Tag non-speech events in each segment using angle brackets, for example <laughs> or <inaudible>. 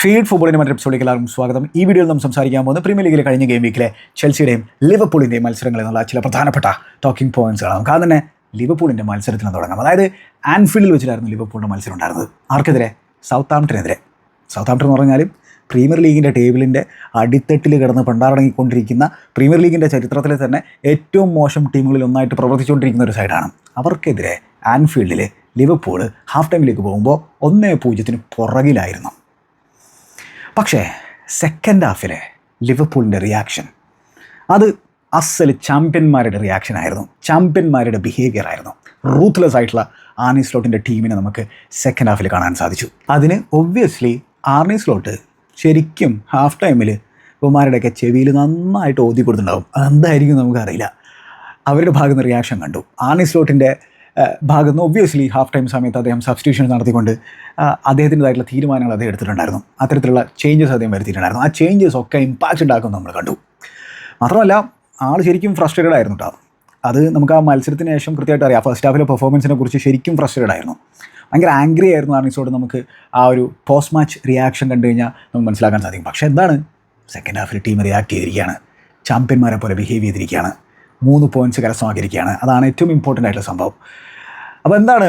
Feed ഫുട്ബോളിന്റെ മറ്റൊരു എപ്പിസോഡിലേക്ക് എല്ലാവർക്കും സ്വാഗതം. ഈ വീഡിയോയിൽ നമ്മൾ സംസാരിക്കാൻ പോകുന്നത് പ്രീമിയർ ലീഗിലെ കഴിഞ്ഞ ഗെയിം വീക്കിലെ ചെൽസിയുടെയും ലിവർപൂളിന്റെയും മത്സരങ്ങൾ എന്നുള്ള ചില പ്രധാനപ്പെട്ട ടോക്കിംഗ് പോയിന്റ്സുകളാണ് നമുക്ക് ആദ്യം തന്നെ ലിവർപൂളിന്റെ നിന്ന് തുടങ്ങാം. അതായത് ആൻഫീൽഡിൽ വെച്ചിട്ടായിരുന്നു ലിവർപൂളിന്റെ മത്സരം ഉണ്ടായിരുന്നത്. ആർക്കെതിരെ? സൗത്ത് ആംപ്ടനെതിരെ സൗത്ത് ആംപ്ടൺ എന്ന് പറഞ്ഞാലും പ്രീമിയർ ലീഗിന്റെ ടേബിളിന്റെ അടിത്തട്ടിൽ കിടന്ന് പണ്ടാറടങ്ങിക്കൊണ്ടിരിക്കുന്ന പ്രീമിയർ ലീഗിന്റെ ചരിത്രത്തിലെ തന്നെ ഏറ്റവും മോശം ടീമുകളിൽ ഒന്നായിട്ട് പ്രവർത്തിച്ചുകൊണ്ടിരിക്കുന്ന ഒരു സൈഡാണ് അവർക്കെതിരെ ആൻഫീൽഡിൽ ലിവർപൂൾ ഹാഫ് ടൈമിലേക്ക് പോകുമ്പോൾ ഒന്നേ പൂജ്യത്തിന് പുറകിലായിരുന്നു. പക്ഷേ സെക്കൻഡ് ഹാഫിലെ ലിവർപൂളിന്റെ റിയാക്ഷൻ അത് അസൽ ചാമ്പ്യന്മാരുടെ റിയാക്ഷൻ ആയിരുന്നു. ചാമ്പ്യന്മാരുടെ ബിഹേവിയർ ആയിരുന്നു. റൂത്ത്ലെസ് ആയിട്ടുള്ള ആർണി സ്ലോട്ടിന്റെ ടീമിനെ നമുക്ക് സെക്കൻഡ് ഹാഫിൽ കാണാൻ സാധിച്ചു. അതിന് ഒബ്വിയസ്ലി ആർണി സ്ലോട്ട് ശരിക്കും ഹാഫ് ടൈമിൽ ഇവന്മാരുടെയൊക്കെ ചെവിയിൽ നന്നായിട്ട് ഓതി കൊടുത്തിട്ടുണ്ടാവും. അതെന്തായിരിക്കും നമുക്കറിയില്ല. അവരുടെ ഭാഗത്ത് റിയാക്ഷൻ കണ്ടു. ആർണി സ്ലോട്ടിന്റെ ഭാഗത്ത് നിന്ന് ഒബ്വിയസ്ലി ഹാഫ് ടൈം സമയത്ത് അദ്ദേഹം സബ്സ്റ്റിറ്റ്യൂഷൻ നടത്തിക്കൊണ്ട് അദ്ദേഹത്തിന്റെതായിട്ടുള്ള തീരുമാനങ്ങൾ അദ്ദേഹം എടുത്തിട്ടുണ്ടായിരുന്നു. അത്തരത്തിലുള്ള ചേഞ്ചസ് അദ്ദേഹം വരുത്തിയിട്ടുണ്ടായിരുന്നു. ആ ചേഞ്ചസ് ഒക്കെ ഇമ്പാക്റ്റ് ഉണ്ടാക്കും നമ്മൾ കണ്ടു. മാത്രമല്ല ആൾ ശരിക്കും ഫ്രസ്ട്രേറ്റഡ് ആയിരുന്നു കേട്ടോ അത് നമുക്ക് ആ മത്സരത്തിന് ശേഷം കൃത്യമായിട്ട് അറിയാം. ഫസ്റ്റ് ഹാഫിലെ പെർഫോമൻസിനെ കുറിച്ച് ശരിക്കും ഫ്രസ്ട്രേറ്റഡ് ആയിരുന്നു. ഭയങ്കര ആംഗ്രി ആയിരുന്നു ആർണിസോട് നമുക്ക് ആ ഒരു പോസ്റ്റ് മാച്ച് റിയാക്ഷൻ കണ്ടു കഴിഞ്ഞാൽ നമുക്ക് മനസ്സിലാക്കാൻ സാധിക്കും. പക്ഷേ എന്താണ്? സെക്കൻഡ് ഹാഫിൽ ടീം റിയാക്ട് ചെയ്തിരിക്കുകയാണ്. ചാമ്പ്യന്മാരെ പോലെ ബിഹേവ് ചെയ്തിരിക്കുകയാണ്. മൂന്ന് പോയിന്റ്സ് കരസ്ഥമാക്കിയിരിക്കുകയാണ്. അതാണ് ഏറ്റവും ഇമ്പോർട്ടന്റ് ആയിട്ടുള്ള സംഭവം. അപ്പോൾ എന്താണ്?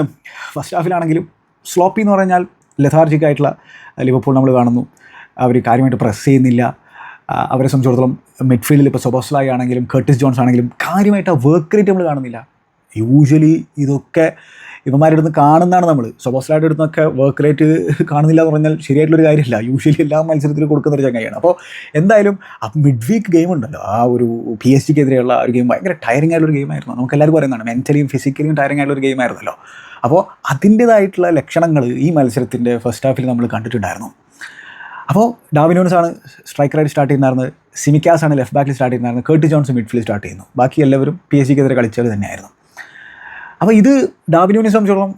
ഫസ്റ്റ് ഹാഫിലാണെങ്കിലും സ്ലോപ്പി എന്ന് പറഞ്ഞാൽ ലഥാർജിക് ആയിട്ടുള്ള ലിവർപൂൾ നമ്മൾ കാണുന്നു. അവർ കാര്യമായിട്ട് പ്രസ് ചെയ്യുന്നില്ല. അവരെ സംബന്ധിച്ചിടത്തോളം മിഡ്ഫീൽഡിൽ ഇപ്പോൾ സൊബോസ്ലായി ആണെങ്കിലും കർട്ടിസ് ജോൺസ് ആണെങ്കിലും കാര്യമായിട്ട് ആ വർക്ക് റേറ്റ് നമ്മൾ കാണുന്നില്ല. യൂഷ്വലി ഇതൊക്കെ ഇവന്മാരുടെ അടുത്ത് കാണുന്നതാണ് നമ്മൾ സൊബോസ്ലായുടെ എടുത്തൊക്കെ വർക്ക് റേറ്റ് കാണുന്നില്ല എന്ന് പറഞ്ഞാൽ ശരിയായിട്ടുള്ളൊരു കാര്യമില്ല. യൂഷ്വലി എല്ലാ മത്സരത്തിലും കൊടുക്കുന്ന ഒരു ചങ്ങയാണ് അപ്പോൾ എന്തായാലും മിഡ് വീക്ക് ഗെയിം ഉണ്ടല്ലോ. ആ ഒരു പി എസ് ജിക്കെതിരെയുള്ള ഒരു ഗെയിം ഭയങ്കര ടയറിംഗ് ആയിട്ടുള്ള ഗെയിം ആയിരുന്നു. നമുക്ക് എല്ലാവരും പറയുന്നതാണ് മെന്റലിയും ഫിസിക്കലിയും ടയറിംഗ് ആയിട്ടുള്ള ഒരു ഗെയിം ആയിരുന്നല്ലോ. അപ്പോൾ അതിന്റേതായിട്ടുള്ള ലക്ഷണങ്ങൾ ഈ മത്സരത്തിന്റെ ഫസ്റ്റ് ഹാഫിൽ നമ്മൾ കണ്ടിട്ടുണ്ടായിരുന്നു. അപ്പോൾ ഡാവിനോൺസ് ആണ് സ്ട്രൈക്കറായിട്ട് സ്റ്റാർട്ട് ചെയ്യുന്നതായിരുന്നു സിമിക്കാസ് ആണ് ലെഫ്റ്റ് ബാക്കിൽ സ്റ്റാർട്ട് ചെയ്യുന്നതായിരുന്നു കേർട്ടി ജോൺസ് മിഡ്ഫീൽഡ് സ്റ്റാർട്ട് ചെയ്യുന്നു. ബാക്കി എല്ലാവരും പി എസ് ജിക്കെതിരെ കളിച്ചവർ തന്നെയായിരുന്നു. അപ്പോൾ ഇത് ഡാവിനോനെ സംബന്ധിച്ചോളം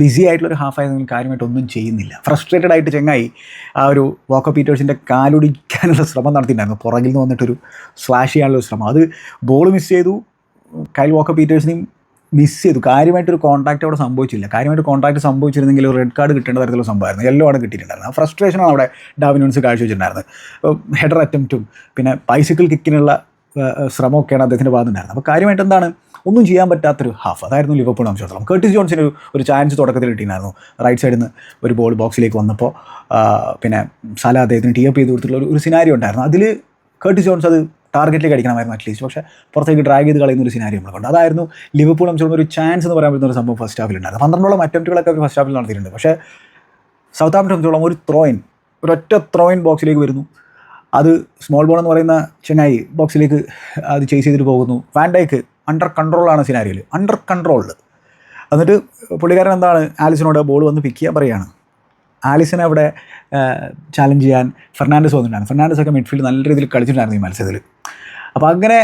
ബിസി ആയിട്ടുള്ളൊരു ഹാഫ് ആയതെങ്കിൽ കാര്യമായിട്ട് ഒന്നും ചെയ്യുന്നില്ല. ഫ്രസ്ട്രേറ്റഡ് ആയിട്ട് ചെങ്ങായി ആ ഒരു വോക്കോ പീറ്റേഴ്സിന്റെ കാലൊടിക്കാനുള്ള ശ്രമം നടത്തിയിട്ടുണ്ടായിരുന്നു. പുറകിൽ നിന്ന് വന്നിട്ടൊരു സ്ലാഷ് ചെയ്യാനുള്ള ശ്രമം. അത് ബോൾ മിസ് ചെയ്തു. കൈൽ വോക്കോ പീറ്റേഴ്സിനെയും മിസ് ചെയ്തു. കാര്യമായിട്ടൊരു കോൺടാക്റ്റ് അവിടെ സംഭവിച്ചില്ല. കാര്യമായിട്ട് കോൺടാക്റ്റ് സംഭവിച്ചിരുന്നെങ്കിൽ റെഡ് കാർഡ് കിട്ടേണ്ട തരത്തിലുള്ള സംഭവമായിരുന്നു. എല്ലോ ആണ് കിട്ടിയിട്ടുണ്ടായിരുന്നു. ആ ഫ്രസ്ട്രേഷനാണ് അവിടെ ഡാവിനോൺസ് കാഴ്ചവെച്ചിട്ടുണ്ടായിരുന്നത്. ഹെഡർ അറ്റംപ്റ്റും പിന്നെ ബൈസിക്കിൾ കിക്കിനുള്ള ശ്രമമൊക്കെയാണ് അദ്ദേഹത്തിന്റെ ഭാഗത്തുണ്ടായിരുന്നത് അപ്പോൾ കാര്യമായിട്ട് എന്താണ്? ഒന്നും ചെയ്യാൻ പറ്റാത്തൊരു ഹാഫ് അതായിരുന്നു ലിവർപൂൾ സംബന്ധിച്ചിടത്തോളം. കേർട്ടിസ് ജോൺസിന് ഒരു- ഒരു ചാൻസ് തുടക്കത്തിൽ കിട്ടിയിട്ടുണ്ടായിരുന്നു. റൈറ്റ് സൈഡിൽ നിന്ന് ഒരു ബോൾ ബോക്സിലേക്ക് വന്നപ്പോൾ പിന്നെ സല അദ്ദേഹത്തിന് ടീ അപ്പ് ചെയ്ത് കൊടുത്തിട്ടുള്ള ഒരു- സിനാരിയോ ഉണ്ടായിരുന്നു. അതിൽ കേർട്ടിസ് ജോൺസ് അത് ടാർഗറ്റിലേക്ക് അടിക്കണമായിരുന്നു അറ്റ്ലീസ്റ്റ് പക്ഷേ പുറത്തേക്ക് ഡ്രാഗ് ചെയ്ത് കളയുന്ന ഒരു സിനാരി നമ്മൾ കണ്ടു. അതായിരുന്നു ലിവർപൂൾ സംബന്ധിച്ചിടത്തോളം ഒരു ചാൻസ് എന്ന് പറയാൻ പറ്റുന്ന ഒരു സംഭവം ഫസ്റ്റ് ഹാഫിൽ ഉണ്ടായിരുന്നു. പന്ത്രണ്ടോളം അറ്റംപ്റ്റുകളൊക്കെ അവർ ഫസ്റ്റ് ഹാഫിൽ നടത്തിയിട്ടുണ്ട്. പക്ഷേ സൗത്ത് ആംപ്റ്റൺ സംബന്ധിച്ചോളം ഒരു ത്രോയിൻ ഒരൊറ്റ ത്രോയിൻ ബോക്സിലേക്ക് വരുന്നു. അത് സ്മോൾ ബോൾ എന്ന് പറയുന്ന ചെന്നൈ ബോക്സിലേക്ക് അത് ചേസ് ചെയ്തിട്ട് പോകുന്നു. വാൻഡേക്ക് അണ്ടർ കൺട്രോളാണ് സിനാരിയോയിൽ അണ്ടർ കൺട്രോളിൽ എന്നിട്ട് പുള്ളിക്കാരൻ എന്താണ്? ആലിസിനോട് ബോൾ വന്ന് പിക്ക് ചെയ്യാൻ പറയുകയാണ് ആലിസിനെ അവിടെ ചാലഞ്ച് ചെയ്യാൻ ഫെർണാണ്ടസ് വന്നിട്ടുണ്ടായിരുന്നു. ഫെർണാണ്ടസ് ഒക്കെ മിഡ്ഫീൽഡ് നല്ല രീതിയിൽ കളിച്ചിട്ടുണ്ടായിരുന്നു ഈ മത്സരത്തിൽ അപ്പോൾ അങ്ങനെ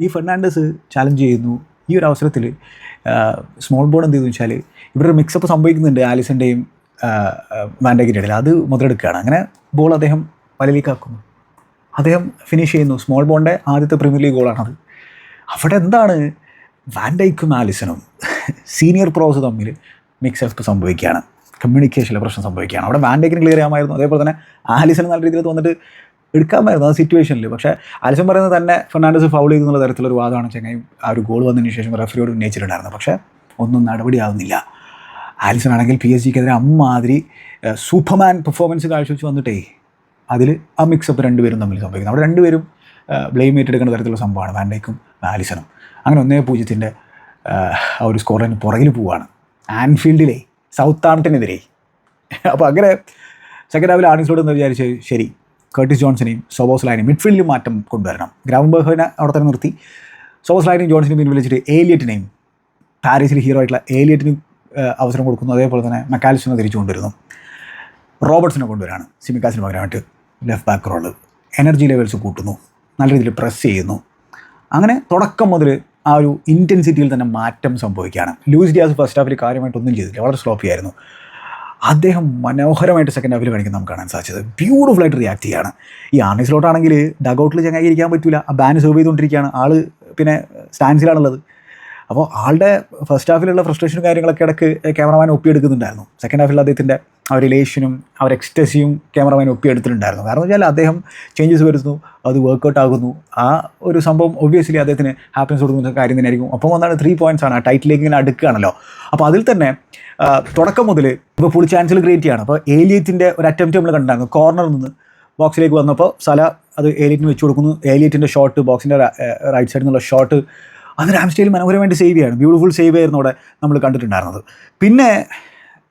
ഈ ഫെർണാണ്ടസ് ചാലഞ്ച് ചെയ്യുന്നു. ഈ ഒരു അവസരത്തിൽ സ്മോൾ ബോൾ എന്ത് ചെയ്തു വെച്ചാൽ ഇവിടെ മിക്സപ്പ് സംഭവിക്കുന്നുണ്ട് ആലിസിന്റെയും വാൻഡേക്കിന്റെ ഇടയിൽ അത് മുതലെടുക്കുകയാണ്. അങ്ങനെ ബോൾ അദ്ദേഹം വലയിലേക്കാക്കുന്നു അദ്ദേഹം ഫിനിഷ് ചെയ്യുന്നു. സ്മോൾ ബോളിന്റെ ആദ്യത്തെ പ്രീമിയർ ലീഗ് ഗോളാണത് അവിടെ എന്താണ്? വാൻഡൈക്കും ആലിസനും സീനിയർ പ്രോസ് തമ്മിൽ മിക്സ് അപ്പ് സംഭവിക്കുകയാണ് കമ്മ്യൂണിക്കേഷനിലെ പ്രശ്നം സംഭവിക്കുകയാണ്. അവിടെ വാൻഡൈക്കിന് ക്ലിയർ ചെയ്യാമായിരുന്നു. അതേപോലെ തന്നെ ആലിസന് നല്ല രീതിയിൽ തോന്നിട്ട് എടുക്കാമായിരുന്നു ആ സിറ്റുവേഷനിൽ പക്ഷേ ആലിസൻ പറയുന്നത് തന്നെ ഫെർണാണ്ടസ് ഫൗൾ ചെയ്തെന്നുള്ള തരത്തിലൊരു വാദമാണ്. ചെങ്ങായി ആ ഒരു ഗോൾ വന്നതിന് ശേഷം റെഫറിയോട് ഉന്നയിച്ചിട്ടുണ്ടായിരുന്നു. പക്ഷേ ഒന്നും നടപടിയാവുന്നില്ല. ആലിസൺ ആണെങ്കിൽ പി എസ് ജിക്കെതിരെ അമ്മാതിരി സൂപ്പർമാൻ പെർഫോമൻസ് കാഴ്ചവെച്ച് വന്നിട്ടേ അതിൽ ആ മിക്സപ്പ് രണ്ടുപേരും തമ്മിൽ സംഭവിക്കുന്നത് അവിടെ രണ്ടുപേരും ബ്ലെയിം ഏറ്റെടുക്കുന്ന തരത്തിലുള്ള സംഭവമാണ്. വാൻഡൈക്കും ആലിസണും അങ്ങനെ ഒന്നേ പൂജ്യത്തിന്റെ ആ ഒരു സ്കോർ സ്കോറിന് പുറകിൽ പോവുകയാണ് ആൻഫീൽഡിലെ സൗത്ത് ആംപ്ടനെതിരെ അപ്പോൾ അങ്ങനെ സെക്കൻഡ് ഹാഫിൽ ആർണിസോട് എന്ന് വിചാരിച്ച് ശരി കർട്ടിസ് ജോൺസനെയും സോബോസ് ലൈനും മിഡ്ഫീൽഡിൽ മാറ്റം കൊണ്ടുവരണം. ഗ്രൗണ്ട് ബഹുവിനെ അവിടെ തന്നെ നിർത്തി. സോബോസ് ലൈനും ജോൺസിനെയും പിൻവലിച്ചിട്ട് ഏലിയറ്റിനെയും പാരീസിൽ ഹീറോ ആയിട്ടുള്ള ഏലിയറ്റിനും അവസരം കൊടുക്കുന്നു. അതേപോലെ തന്നെ മെക്കാലിസിനെ തിരിച്ചു കൊണ്ടുവരുന്നു. റോബർട്സിനെ കൊണ്ടുവരാണ്. സിമിക്കാസിന് പകരമായിട്ട് left back role energy levels കൂട്ടുന്നു. നല്ല രീതിയിൽ പ്രസ് ചെയ്യുന്നു. അങ്ങനെ തുടക്കം മുതൽ ആ ഒരു ഇന്റൻസിറ്റിയിൽ തന്നെ മാറ്റം സംഭവിക്കുകയാണ്. ലൂസ് ഡിയാസ് ഫസ്റ്റ് ഹാഫിൽ കാര്യമായിട്ടൊന്നും ചെയ്തില്ല. വളരെ സ്ലോപ്പി ആയിരുന്നു. അദ്ദേഹം മനോഹരമായിട്ട് സെക്കൻഡ് ഹാഫിൽ കാണിക്കുന്നത് നമുക്ക് കാണാൻ സാധിച്ചത്. ബ്യൂട്ടിഫുൾ ആയിട്ട് റിയാക്ട് ചെയ്യാണ്. ഈ ആർണിസിലോട്ടാണെങ്കിൽ ഡഗൗട്ടിൽ ചങ്ങായി ഇരിക്കാൻ പറ്റില്ല ആ ബാൻ സെർവ് ചെയ്തുകൊണ്ടിരിക്കുകയാണ്. ആൾ പിന്നെ സ്റ്റാൻസിലാണുള്ളത് അപ്പോൾ ആളുടെ ഫസ്റ്റ് ഹാഫിലുള്ള ഫ്രസ്ട്രേഷനും കാര്യങ്ങളൊക്കെ ഇടയ്ക്ക് ക്യാമറമാൻ ഒപ്പിയെടുക്കുന്നുണ്ടായിരുന്നു. സെക്കൻഡ് ഹാഫിൽ അദ്ദേഹത്തിന്റെ ആ റിലേഷനും ആ ഒരു എക്സ്റ്റസിയും ക്യാമറമാൻ ഒപ്പിയെടുത്തിട്ടുണ്ടായിരുന്നു. കാരണം വെച്ചാൽ അദ്ദേഹം ചേഞ്ചസ് വരുന്നു അത് വർക്കൗട്ട് ആകുന്നു. ആ ഒരു സംഭവം ഒബ്വിയസ്ലി അദ്ദേഹത്തിന് ഹാപ്പിനെസ് കൊടുക്കുന്ന കാര്യം തന്നെയായിരിക്കും. ഒപ്പം വന്നാണ് ത്രീ പോയിന്റ്സ് ആണ് ആ ടൈറ്റിലേക്ക് ഇങ്ങനെ അടുക്കുകയാണല്ലോ. അപ്പോൾ അതിൽ തന്നെ തുടക്കം മുതൽ ഇപ്പോൾ ഫുൾ ചാൻസൽ ക്രിയേറ്റ് ചെയ്യാണ്. അപ്പോൾ ഏലിയത്തിന്റെ ഒരു അറ്റംപ്റ്റ് നമ്മൾ കണ്ടായിരുന്നു കോർണറിൽ നിന്ന് ബോക്സിലേക്ക് വന്നപ്പോൾ സല അത് ഏലിയറ്റിന് വെച്ച് കൊടുക്കുന്നു. ഏലിയറ്റിന്റെ ഷോട്ട് ബോക്സിന്റെ റൈറ്റ് സൈഡിൽ നിന്നുള്ള ഷോട്ട് അത് രാംസ്റ്റൈൽ മനോഹരമായിട്ട് സേവ് ചെയ്യാണ് ബ്യൂട്ടിഫുൾ സേവ് ആയിരുന്നു അവിടെ നമ്മൾ കണ്ടിട്ടുണ്ടായിരുന്നത്. പിന്നെ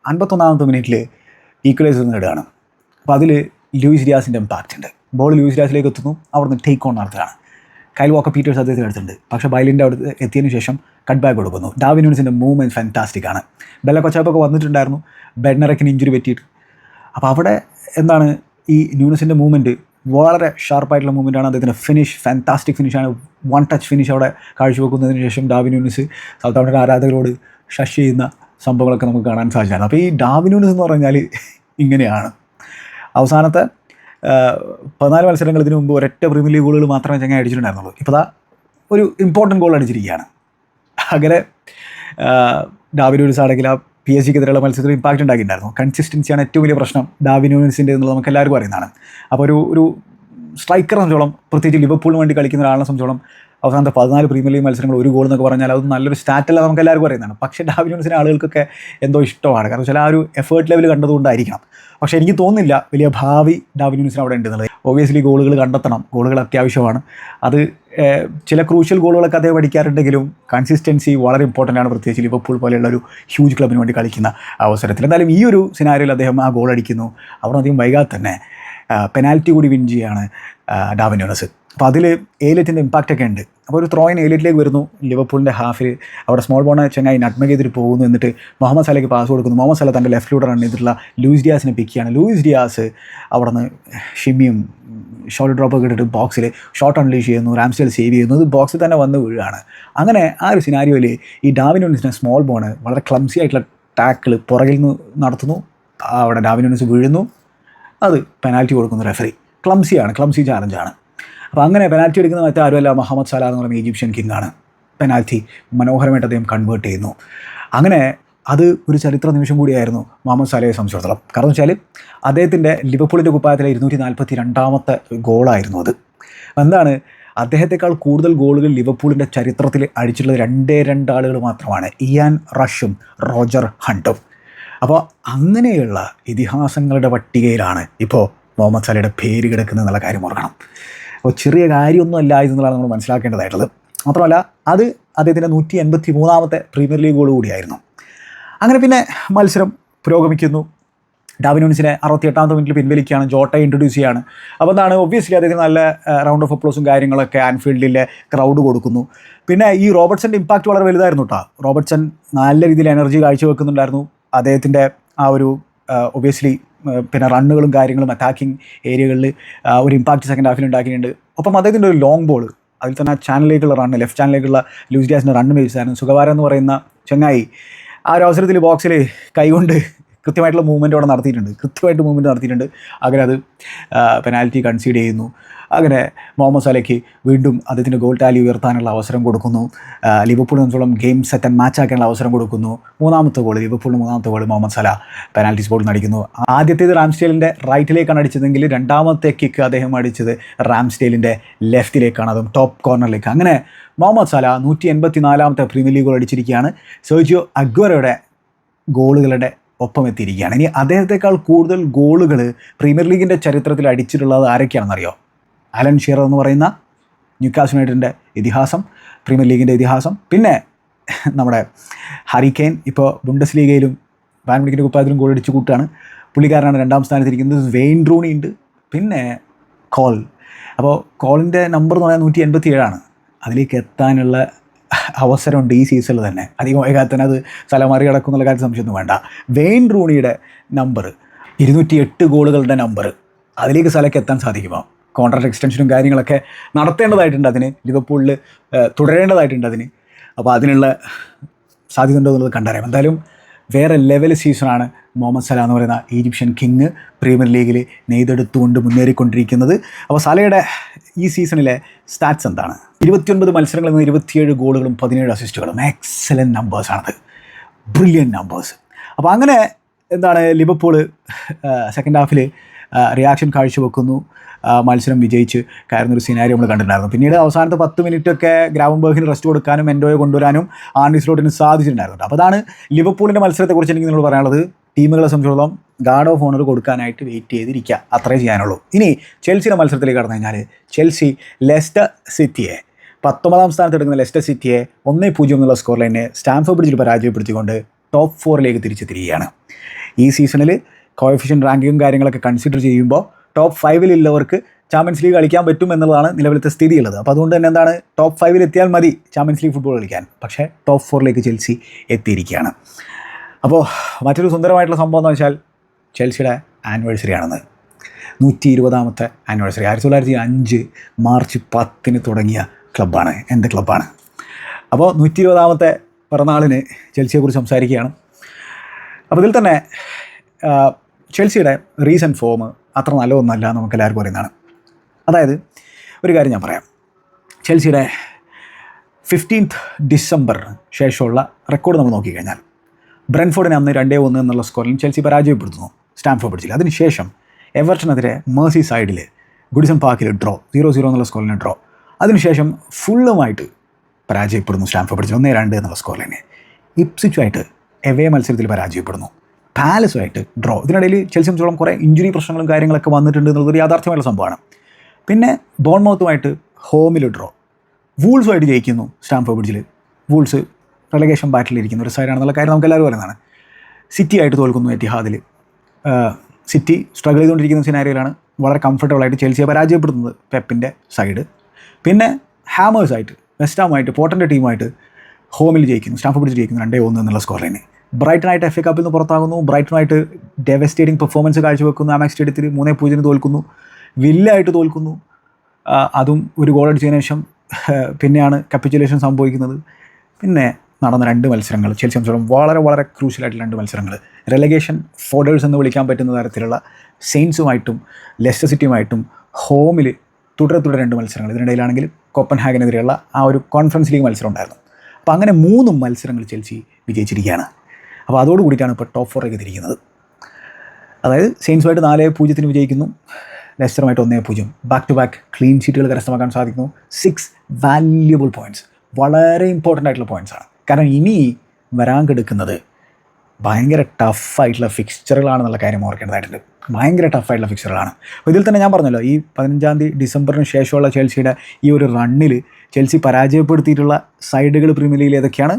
അൻപത്തൊന്നാമത്തെ മിനിറ്റിൽ ഈക്വലൈസർ നേടുകയാണ് അപ്പോൾ അതിൽ ലൂയിസ് ഡിയാസിന്റെ ഇമ്പാക്റ്റ് ഉണ്ട്. ബോൾ ലൂയിസ് ഡിയാസിലേക്ക് എത്തുന്നു. അവിടുന്ന് ടേക്ക് ഓൺ നടത്തുകയാണ്. കൈൽ വാക്കർ പീറ്റേഴ്സ് അദ്ദേഹത്തിന് എടുത്തിട്ടുണ്ട്. പക്ഷേ ബൈലിന്റെ അവിടെ എത്തിയതിന് ശേഷം കട്ട് ബാക്ക് കൊടുക്കുന്നു. ഡാവിൻ മൂവ്മെന്റ് ഫാന്റാസ്റ്റിക് ആണ്. ബെല്ല കൊച്ചാപ്പൊക്കെ വന്നിട്ടുണ്ടായിരുന്നു. ബെഡ്നറക്കിന് ഇഞ്ചുറി പറ്റിയിട്ട്. അപ്പോൾ അവിടെ എന്താണ് ഈ ന്യൂനസിന്റെ മൂവ്മെന്റ് വളരെ ഷാർപ്പായിട്ടുള്ള മൂവ്മെന്റാണ് അദ്ദേഹത്തിന്റെ ഫിനിഷ് ഫാന്റാസ്റ്റിക് ഫിനിഷാണ് വൺ ടച്ച് ഫിനിഷ് അവിടെ കാഴ്ചവെക്കുന്നതിന് ശേഷം ഡാവിൻ യൂണിസ് സൗത്ത് ആഫ്രിക്കൻ ആരാധകരോട് ഷഷ് ചെയ്യുന്ന സംഭവങ്ങളൊക്കെ നമുക്ക് കാണാൻ സാധിച്ചതാണ്. അപ്പോൾ ഈ ഡാവിൻ യൂണിസ് എന്ന് പറഞ്ഞാൽ ഇങ്ങനെയാണ്. അവസാനത്തെ പതിനാല് മത്സരങ്ങൾ ഇതിനു മുമ്പ് ഒരൊറ്റ പ്രീമിയർ ലീഗ് ഗോളുകൾ മാത്രമേ ചങ്ങായി അടിച്ചിട്ടുണ്ടായിരുന്നുള്ളൂ. ഇപ്പോൾ ദാ ഒരു ഇമ്പോർട്ടന്റ് ഗോൾ അടിച്ചിരിക്കുകയാണ്. അങ്ങനെ ഡാവിനൂനിസ് ആണെങ്കിൽ ആ പി എസ് ജിക്കെതിരെയുള്ള മത്സരത്തിൽ ഇമ്പാക്റ്റ് ഉണ്ടാക്കിയിട്ടുണ്ടായിരുന്നു. കൺസിസ്റ്റൻസിയാണ് ഏറ്റവും വലിയ പ്രശ്നം. ഡാവിനൂരിസിന്റെ എന്നുള്ളത് നമുക്ക് എല്ലാവർക്കും അറിയുന്നതാണ്. അപ്പോൾ ഒരു ഒരു സ്ട്രൈക്കറെ സംബന്ധിച്ചോളം പ്രത്യേകിച്ച് ലിവർപൂളിന് വേണ്ടി കളിക്കുന്ന ഒരാളെ സംബന്ധിച്ചോളം അവസാനത്തെ പതിനാല് പ്രീമിയർ ലീഗ് മത്സരങ്ങൾ ഒരു ഗോൾ എന്നൊക്കെ പറഞ്ഞാൽ അത് നല്ലൊരു സ്റ്റാറ്റല്ല നമുക്ക് എല്ലാവർക്കും അറിയുന്നതാണ്. പക്ഷേ ഡാവിനൂസിനെ ആളുകൾക്കൊക്കെ എന്തോ ഇഷ്ടമാണ്. കാരണം വെച്ചാൽ ആ ഒരു എഫേർട്ട് ലെവൽ കണ്ടതുകൊണ്ടായിരിക്കണം പക്ഷേ എനിക്ക് തോന്നുന്നില്ല വലിയ ഭാവി ഡാവിനൂസിന് അവിടെ ഉണ്ടെന്നുള്ളത് ഓബിയസ്ലി ഗോളുകൾ കണ്ടെത്തണം. ഗോളുകൾ അത്യാവശ്യമാണ്. അത് ചില ക്രൂഷ്യൽ ഗോളുകളൊക്കെ അദ്ദേഹം അടിക്കാറുണ്ടെങ്കിലും കൺസിസ്റ്റൻസി വളരെ ഇമ്പോർട്ടന്റ് ആണ് പ്രത്യേകിച്ച് ലിവർപൂൾ പോലെയുള്ള ഒരു ഹ്യൂജ് ക്ലബിന് വേണ്ടി കളിക്കുന്ന അവസരത്തിൽ. എന്തായാലും ഈ ഒരു സിനാരിയിൽ അദ്ദേഹം ആ ഗോൾ അടിക്കുന്നു. അവിടെ അധികം വൈകാതെ തന്നെ പെനാൽറ്റി കൂടി വിൻ ചെയ്യാണ് ഡാവിൻ യൂണസ്. അപ്പോൾ അതിൽ ഏലിയറ്റിന്റെ ഇമ്പാക്റ്റ് ഒക്കെ ഉണ്ട്. അപ്പോൾ ഒരു ത്രോയിൻ ഏലിയറ്റിലേക്ക് വരുന്നു. ലിവർപൂളിന്റെ ഹാഫിൽ അവിടെ സ്മോൾ ബോണ ചെങ്ങായി നട്മഗ് ചെയ്തിട്ട് പോകുന്നു എന്നിട്ട് മുഹമ്മദ് സലയ്ക്ക് പാസ് കൊടുക്കുന്നു. മുഹമ്മദ് സല തന്റെ ലെഫ്റ്റിലൂടെ റൺ ചെയ്തിട്ടുള്ള ലൂയിസ് ഡിയാസിനെ പിക്ക് ചെയ്യാണ്. ലൂയിസ് ഡിയാസ് അവിടെ നിന്ന് ഷിമ്മിയും ഷോർട്ട് ഡ്രോപ്പ് ഒക്കെ ഇട്ടിട്ട് ബോക്സിൽ ഷോട്ട് അൺലീഷ് ചെയ്യുന്നു. റാംസ്റ്റൽ സേവ് ചെയ്യുന്നു. അത് ബോക്സിൽ തന്നെ വന്ന് വീഴാണ്. അങ്ങനെ ആ ഒരു സിനാരിയോയിൽ ഈ ഡാവിനോണിസിന്റെ സ്മോൾ ബോണ് വളരെ ക്ലംസി ആയിട്ടുള്ള ടാക്കിൾ പുറകിൽ നിന്ന് നടത്തുന്നു. അവിടെ ഡാവിനോണിസ് വീഴുന്നു. അത് പെനാൽറ്റി കൊടുക്കുന്നു റെഫറി ക്ലംസിയാണ് ക്ലംസി ചാലഞ്ചാണ് അപ്പോൾ അങ്ങനെ പെനാൽറ്റി എടുക്കുന്ന മറ്റേ ആരുമല്ല? മുഹമ്മദ് സലാ എന്ന് പറയുന്ന ഈജിപ്ഷ്യൻ കിങ് ആണ്. പെനാൽറ്റി മനോഹരമായിട്ട് അദ്ദേഹം കൺവേർട്ട് ചെയ്യുന്നു. അങ്ങനെ അത് ഒരു ചരിത്ര നിമിഷം കൂടിയായിരുന്നു മുഹമ്മദ് സലയെ സംബന്ധിച്ചിടത്തോളം കാരണം വെച്ചാൽ അദ്ദേഹത്തിന്റെ ലിവർപൂളിന്റെ കുപ്പായത്തിലെ ഇരുന്നൂറ്റി നാൽപ്പത്തി രണ്ടാമത്തെ ഗോളായിരുന്നു അത്. എന്താണ്? അദ്ദേഹത്തെക്കാൾ കൂടുതൽ ഗോളുകൾ ലിവർപൂളിന്റെ ചരിത്രത്തിൽ അടിച്ചിട്ടുള്ളത് രണ്ടേ രണ്ടാളുകൾ മാത്രമാണ്. ഇയാൻ റഷും റോജർ ഹണ്ടും. അപ്പോൾ അങ്ങനെയുള്ള ഇതിഹാസങ്ങളുടെ പട്ടികയിലാണ് ഇപ്പോൾ മുഹമ്മദ് സലയുടെ പേര് കിടക്കുന്നതെന്നുള്ള കാര്യം ഓർക്കണം. അപ്പോൾ ചെറിയ കാര്യമൊന്നും അല്ല ഇതെന്നുള്ളതാണ് നമ്മൾ മനസ്സിലാക്കേണ്ടതായിട്ടുള്ളത്. മാത്രമല്ല അത് അദ്ദേഹത്തിന്റെ നൂറ്റി എൺപത്തി മൂന്നാമത്തെ പ്രീമിയർ ലീഗ് ഗോൾ കൂടിയായിരുന്നു. അങ്ങനെ പിന്നെ മത്സരം പുരോഗമിക്കുന്നു. ഡാവിനോൺസിനെ അറുപത്തിയെട്ടാമത്തെ മിനിറ്റിൽ പിൻവലിക്കുകയാണ്. ജോട്ട ഇൻട്രൊഡ്യൂസ് ചെയ്യാണ്. അപ്പോൾ എന്താണ് ഒബ്വിയസ്ലി അദ്ദേഹത്തിന് നല്ല റൗണ്ട് ഓഫ് അപ്ലോസും കാര്യങ്ങളൊക്കെ ആൻഫീൽഡിലെ ക്രൗഡ് കൊടുക്കുന്നു. പിന്നെ ഈ റോബർട്ട്സന്റെ ഇമ്പാക്റ്റ് വളരെ വലുതായിരുന്നു കേട്ടോ റോബർട്ട്സൺ നല്ല രീതിയിൽ എനർജി കാഴ്ചവെക്കുന്നുണ്ടായിരുന്നു. അദ്ദേഹത്തിന്റെ ആ ഒരു ഒബ്വിയസ്ലി പിന്നെ റണ്ണുകളും കാര്യങ്ങളും അറ്റാക്കിംഗ് ഏരിയകളിൽ ഒരു ഇമ്പാക്റ്റ് സെക്കൻഡ് ഹാഫിൽ ഉണ്ടാക്കിയിട്ടുണ്ട്. ഒപ്പം അദ്ദേഹത്തിന്റെ ഒരു ലോങ് ബോൾ അതിൽ തന്നെ ആ ചാനലിലേക്കുള്ള റണ്ണ് ലെഫ്റ്റ് ചാനലിലേക്കുള്ള ലൂസ് ഗ്യാസിന്റെ റണ്ണ് മേടിച്ചായിരുന്നു സുഖവാരം എന്ന് പറയുന്ന ചെങ്ങായി ആ ഒരു അവസരത്തിൽ ബോക്സിൽ കൈകൊണ്ട് കൃത്യമായിട്ടുള്ള മൂവ്മെന്റ് അവിടെ നടത്തിയിട്ടുണ്ട്. കൃത്യമായിട്ട് മൂവ്മെന്റ് നടത്തിയിട്ടുണ്ട്. അങ്ങനെ അത് പെനാൽറ്റി കൺസീഡ് ചെയ്യുന്നു. അങ്ങനെ മുഹമ്മദ് സലയ്ക്ക് വീണ്ടും അദ്ദേഹത്തിന്റെ ഗോൾ ടാലി ഉയർത്താനുള്ള അവസരം കൊടുക്കുന്നു. ലിവർപൂളിനെ സംബന്ധിച്ചോളം ഗെയിം സെറ്റ് ആൻഡ് മാച്ച് ആക്കാനുള്ള അവസരം കൊടുക്കുന്നു. മൂന്നാമത്തെ ഗോൾ ലിവപ്പൂളിന്റെ മൂന്നാമത്തെ ഗോൾ മുഹമ്മദ് സല പെനാൽറ്റി സ്പോട്ടിൽ അടിക്കുന്നു ആദ്യത്തേത് റാംസ്റ്റേലിന്റെ റൈറ്റിലേക്കാണ് അടിച്ചതെങ്കിൽ രണ്ടാമത്തെ കിക്ക് അദ്ദേഹം അടിച്ചത് റാംസ്റ്റേലിന്റെ ലെഫ്റ്റിലേക്കാണ് അതും ടോപ്പ് കോർണറിലേക്ക് അങ്ങനെ മുഹമ്മദ് സല നൂറ്റി എൺപത്തി നാലാമത്തെ പ്രീമിയർ ലീഗ് ഗോൾ അടിച്ചിരിക്കുകയാണ്. സെർജിയോ അഗ്വറയുടെ ഗോളുകളുടെ ഒപ്പം എത്തിയിരിക്കുകയാണ്. ഇനി അദ്ദേഹത്തെക്കാൾ കൂടുതൽ ഗോളുകൾ പ്രീമിയർ ലീഗിന്റെ ചരിത്രത്തിൽ അടിച്ചിട്ടുള്ളത് ആരൊക്കെയാണെന്നറിയോ? അലൻ ഷീറർ എന്ന് പറയുന്ന ന്യൂക്കാസ് യുണൈറ്റഡിന്റെ ഇതിഹാസം പ്രീമിയർ ലീഗിന്റെ ഇതിഹാസം പിന്നെ നമ്മുടെ ഹരിക്കെയിൻ ഇപ്പോൾ ബുണ്ടസ് ലീഗയിലും ബാൻമിഡിക്കിന്റെ കുപ്പായത്തിലും ഗോൾ കൂട്ടുകയാണ് കൂട്ടാണ്. പുള്ളിക്കാരനാണ് രണ്ടാം സ്ഥാനത്തിരിക്കുന്നത്. വെയിൻ റൂണി ഉണ്ട്. പിന്നെ കോൾ അപ്പോൾ കോളിന്റെ നമ്പർ എന്ന് പറഞ്ഞാൽ നൂറ്റി എൺപത്തി ഏഴാണ് അതിലേക്ക് എത്താനുള്ള അവസരമുണ്ട് ഈ സീസണിൽ തന്നെ. അധികം വൈകാതെ തന്നെ അത് സ്ഥലം മറികടക്കും എന്നുള്ള കാര്യത്തിൽ സംശയമൊന്നും വേണ്ട. വെയിൻ റൂണിയുടെ നമ്പർ ഇരുന്നൂറ്റി എട്ട് ഗോളുകളുടെ നമ്പർ അതിലേക്ക് സ്ഥലക്ക് എത്താൻ സാധിക്കുമോ? കോൺട്രാക്ട് എക്സ്റ്റൻഷനും കാര്യങ്ങളൊക്കെ നടത്തേണ്ടതായിട്ടുണ്ട് അതിന്. ലിവർപൂളിൽ തുടരേണ്ടതായിട്ടുണ്ട് അതിന്. അപ്പോൾ അതിനുള്ള സാധ്യത ഉണ്ടോ എന്നുള്ളത് കണ്ടറിയാം. എന്തായാലും വേറെ ലെവൽ സീസണാണ് മുഹമ്മദ് സലാ എന്ന് പറയുന്ന ഈജിപ്ഷ്യൻ കിങ് പ്രീമിയർ ലീഗിൽ നെയ്തെടുത്തുകൊണ്ട് മുന്നേറിക്കൊണ്ടിരിക്കുന്നത്. അപ്പോൾ സലയുടെ ഈ സീസണിലെ സ്റ്റാറ്റ്സ് എന്താണ്? ഇരുപത്തിയൊൻപത് മത്സരങ്ങളിൽ നിന്ന് ഇരുപത്തിയേഴ് ഗോളുകളും പതിനേഴ് അസിസ്റ്റുകളും എക്സലന്റ് നമ്പേഴ്സാണത് ബ്രില്യൻ നമ്പേഴ്സ് അപ്പോൾ അങ്ങനെ എന്താണ് ലിവർപൂൾ സെക്കൻഡ് ഹാഫിൽ റിയാക്ഷൻ കാഴ്ചവെക്കുന്നു. മത്സരം വിജയിച്ച് കയറുന്നൊരു സിനാരി നമ്മൾ കണ്ടിട്ടുണ്ടായിരുന്നു. പിന്നീട് അവസാനത്തെ പത്ത് മിനിറ്റൊക്കെ ഗ്രാവംബർഗിന് റെസ്റ്റ് കൊടുക്കാനും എൻഡോയെ കൊണ്ടുവരാനും ആൻഡി സ്ലോട്ടിന് സാധിച്ചിട്ടുണ്ടായിരുന്നു. അപ്പോൾ അതാണ് ലിവർപൂളിന്റെ മത്സരത്തെക്കുറിച്ച് എനിക്ക് നിങ്ങളോട് പറയാനുള്ളത്. ടീമുകളെ സംബന്ധിച്ചിടത്തോളം ഗാർഡ് ഓഫ് ഓണർ കൊടുക്കാനായിട്ട് വെയിറ്റ് ചെയ്തിരിക്കുക അത്രേ ചെയ്യാനുള്ളൂ. ഇനി ചെൽസിയുടെ മത്സരത്തിലേക്ക് കടന്നു കഴിഞ്ഞാൽ ചെൽസി ലെസ്റ്റർ സിറ്റിയെ പത്തൊമ്പതാം സ്ഥാനത്ത് എടുക്കുന്ന ലെസ്റ്റർ സിറ്റിയെ ഒന്നേ പൂജ്യം എന്നുള്ള സ്കോർ ലൈനെ സ്റ്റാംഫോർഡ് ബ്രിഡ്ജിൽ പരാജയപ്പെടുത്തിക്കൊണ്ട് ടോപ്പ് ഫോറിലേക്ക് തിരിച്ചെത്തിരിക്കുകയാണ് ഈ സീസണിൽ കോയഫിഷ്യൻ റാങ്കിങ്ങും കാര്യങ്ങളൊക്കെ കൺസിഡർ ചെയ്യുമ്പോൾ ടോപ്പ് ഫൈവിലുള്ളവർക്ക് ചാമ്പ്യൻസ് ലീഗ് കളിക്കാൻ പറ്റും എന്നുള്ളതാണ് നിലവിലത്തെ സ്ഥിതിയുള്ളത്. അപ്പോൾ അതുകൊണ്ട് തന്നെ എന്താണ് ടോപ്പ് ഫൈവിൽ എത്തിയാൽ മതി ചാമ്പ്യൻസ് ലീഗ് ഫുട്ബോൾ കളിക്കാൻ. പക്ഷേ ടോപ്പ് ഫോറിലേക്ക് ചെൽസി എത്തിയിരിക്കുകയാണ്. അപ്പോൾ മറ്റൊരു സുന്ദരമായിട്ടുള്ള സംഭവം എന്ന് വെച്ചാൽ ചെൽസിയുടെ ആനിവേഴ്സറി ആണെന്ന്. നൂറ്റി ഇരുപതാമത്തെ ആനിവേഴ്സറി ആയിരത്തി തൊള്ളായിരത്തി അഞ്ച് മാർച്ച് പത്തിന് തുടങ്ങിയ ക്ലബ്ബാണ് എന്റെ ക്ലബ്ബാണ് അപ്പോൾ നൂറ്റി ഇരുപതാമത്തെ പിറന്നാളിന് ചെൽസിയെക്കുറിച്ച് സംസാരിക്കുകയാണ്. അപ്പോൾ ഇതിൽ തന്നെ ചെൽസിയുടെ റീസെന്റ് ഫോം അത്ര നല്ല ഒന്നല്ല നമുക്ക് എല്ലാവർക്കും അറിയുന്നതാണ്. അതായത് ഒരു കാര്യം ഞാൻ പറയാം. ചെൽസിയുടെ ഫിഫ്റ്റീൻത്ത് ഡിസംബറിന് ശേഷമുള്ള റെക്കോർഡ് നമ്മൾ നോക്കിക്കഴിഞ്ഞാൽ ബ്രെൻഫോർഡിനെ അന്ന് രണ്ടേ ഒന്ന് എന്നുള്ള സ്കോറിൽ ചെൽസി പരാജയപ്പെടുത്തുന്നു. സ്റ്റാംഫോർഡ് ബ്രിഡ്ജിൽ അതിനുശേഷം എവർട്ടനെതിരെ മേഴ്സി സൈഡിൽ ഗുഡിസൺ പാർക്കിൽ ഡ്രോ സീറോ സീറോ എന്നുള്ള സ്കോറിന് ഡ്രോ അതിനുശേഷം ഫുള്ളുമായിട്ട് പരാജയപ്പെടുന്നു സ്റ്റാംഫോർഡ് ബ്രിഡ്ജിൽ ഒന്നേ രണ്ട് എന്നുള്ള സ്കോറിൽ തന്നെ. ഇപ്സിച്ചുമായിട്ട് എവേ മത്സരത്തിൽ പരാജയപ്പെടുന്നു. പാലസുമായിട്ട് ഡ്രോ ഇതിനിടയിൽ ചെൽസി സംബന്ധിച്ചോളം കുറേ ഇഞ്ചുറി പ്രശ്നങ്ങളും കാര്യങ്ങളൊക്കെ വന്നിട്ടുണ്ട് എന്നുള്ളതൊരു യാഥാർത്ഥ്യമായുള്ള സംഭവമാണ്. പിന്നെ ബോൺമൗത്തുമായിട്ട് ഹോമിൽ ഡ്രോ വൂൾസുമായിട്ട് ജയിക്കുന്നു സ്റ്റാംഫോർഡ് ബ്രിഡ്ജിൽ. വൂൾസ് റെലഗേഷൻ ബാറ്റിലിരിക്കുന്ന ഒരു സൈഡാണെന്നുള്ള കാര്യം നമുക്ക് എല്ലാവരും സിറ്റി ആയിട്ട് തോൽക്കുന്നു എത്തിഹാദിൽ. സിറ്റി സ്ട്രഗിൾ ചെയ്തുകൊണ്ടിരിക്കുന്ന സിനാരിയിലാണ് വളരെ കംഫർട്ടബിൾ ആയിട്ട് ചെൽസിയെ പരാജയപ്പെടുത്തുന്നത് പെപ്പിന്റെ സൈഡ് പിന്നെ ഹാമേഴ്സായിട്ട് വെസ്റ്റാമായിട്ട് പോട്ടന്റെ ടീമായിട്ട് ഹോമിൽ ജയിക്കുന്നു സ്റ്റാംഫോർഡ് ബ്രിഡ്ജിൽ ജയിക്കുന്നു രണ്ടേ ഒന്ന് എന്നുള്ള സ്കോർ ലൈന് ബ്രൈറ്റനായിട്ട് എഫ് എ കപ്പിൽ നിന്ന് പുറത്താകുന്നു. ബ്രൈറ്റനായിട്ട് ഡെവസ്റ്റേറ്റിംഗ് പെർഫോമൻസ് കാഴ്ചവെക്കുന്നു. ആമാക്സ് സ്റ്റേഡിയത്തിൽ മൂന്നേ പൂജ്യത്തിന് തോൽക്കുന്നു. വില്ലായിട്ട് തോൽക്കുന്നു. അതും ഒരു ഗോൾ അടിച്ചതിന് ശേഷം പിന്നെയാണ് കപ്പിച്ചുലേഷൻ സംഭവിക്കുന്നത്. പിന്നെ നടന്ന രണ്ട് മത്സരങ്ങൾ. ചെൽസി സംബന്ധിച്ചോളം വളരെ വളരെ ക്രൂഷ്യലായിട്ടുള്ള രണ്ട് മത്സരങ്ങൾ. റെലഗേഷൻ ഫോർഡേഴ്സ് എന്ന് വിളിക്കാൻ പറ്റുന്ന തരത്തിലുള്ള സെയിൻസുമായിട്ടും ലെസ്റ്റർ സിറ്റിയുമായിട്ടും ഹോമിൽ തുടരെ തുടരെ രണ്ട് മത്സരങ്ങൾ. ഇതിനിടയിലാണെങ്കിൽ കോപ്പൻഹാഗനെതിരെയുള്ള ആ ഒരു കോൺഫറൻസ് ലീഗ് മത്സരം ഉണ്ടായിരുന്നു. അപ്പോൾ അങ്ങനെ മൂന്നും മത്സരങ്ങൾ ചെൽസി വിജയിച്ചിരിക്കുകയാണ്. അപ്പോൾ അതോട് കൂടിയിട്ടാണ് ഇപ്പോൾ ടോപ്പ് ഫോറിലേക്ക് തിരിക്കുന്നത് അതായത് സെയിൻസുമായിട്ട് നാല് പൂജ്യത്തിന് വിജയിക്കുന്നു. ലെസ്റ്ററുമായിട്ട് ഒന്നേ പൂജ്യം. ബാക്ക് ടു ബാക്ക് ക്ലീൻ ഷീറ്റുകൾ കരസ്ഥമാക്കാൻ സാധിക്കുന്നു. സിക്സ് വാല്യുബിൾ പോയിന്റ്സ് വളരെ ഇമ്പോർട്ടന്റ് ആയിട്ടുള്ള പോയിന്റ്സ് ആണ്. കാരണം ഇനി വരാൻ കെടുക്കുന്നത് ഭയങ്കര ടഫായിട്ടുള്ള ഫിക്സ്ചറുകളാണെന്നുള്ള കാര്യം ഓർക്കേണ്ടതായിട്ടുണ്ട്. ഭയങ്കര ടഫായിട്ടുള്ള ഫിക്സ്ചറുകളാണ് അപ്പോൾ ഇതിൽ തന്നെ ഞാൻ പറഞ്ഞല്ലോ ഈ പതിനഞ്ചാം തീയതി ഡിസംബറിന് ശേഷമുള്ള ചെൽസിയുടെ ഈ ഒരു റണ്ണിൽ ചെൽസി പരാജയപ്പെടുത്തിയിട്ടുള്ള സൈഡുകൾ പ്രീമിയർ ലീഗിൽ ഏതൊക്കെയാണ്?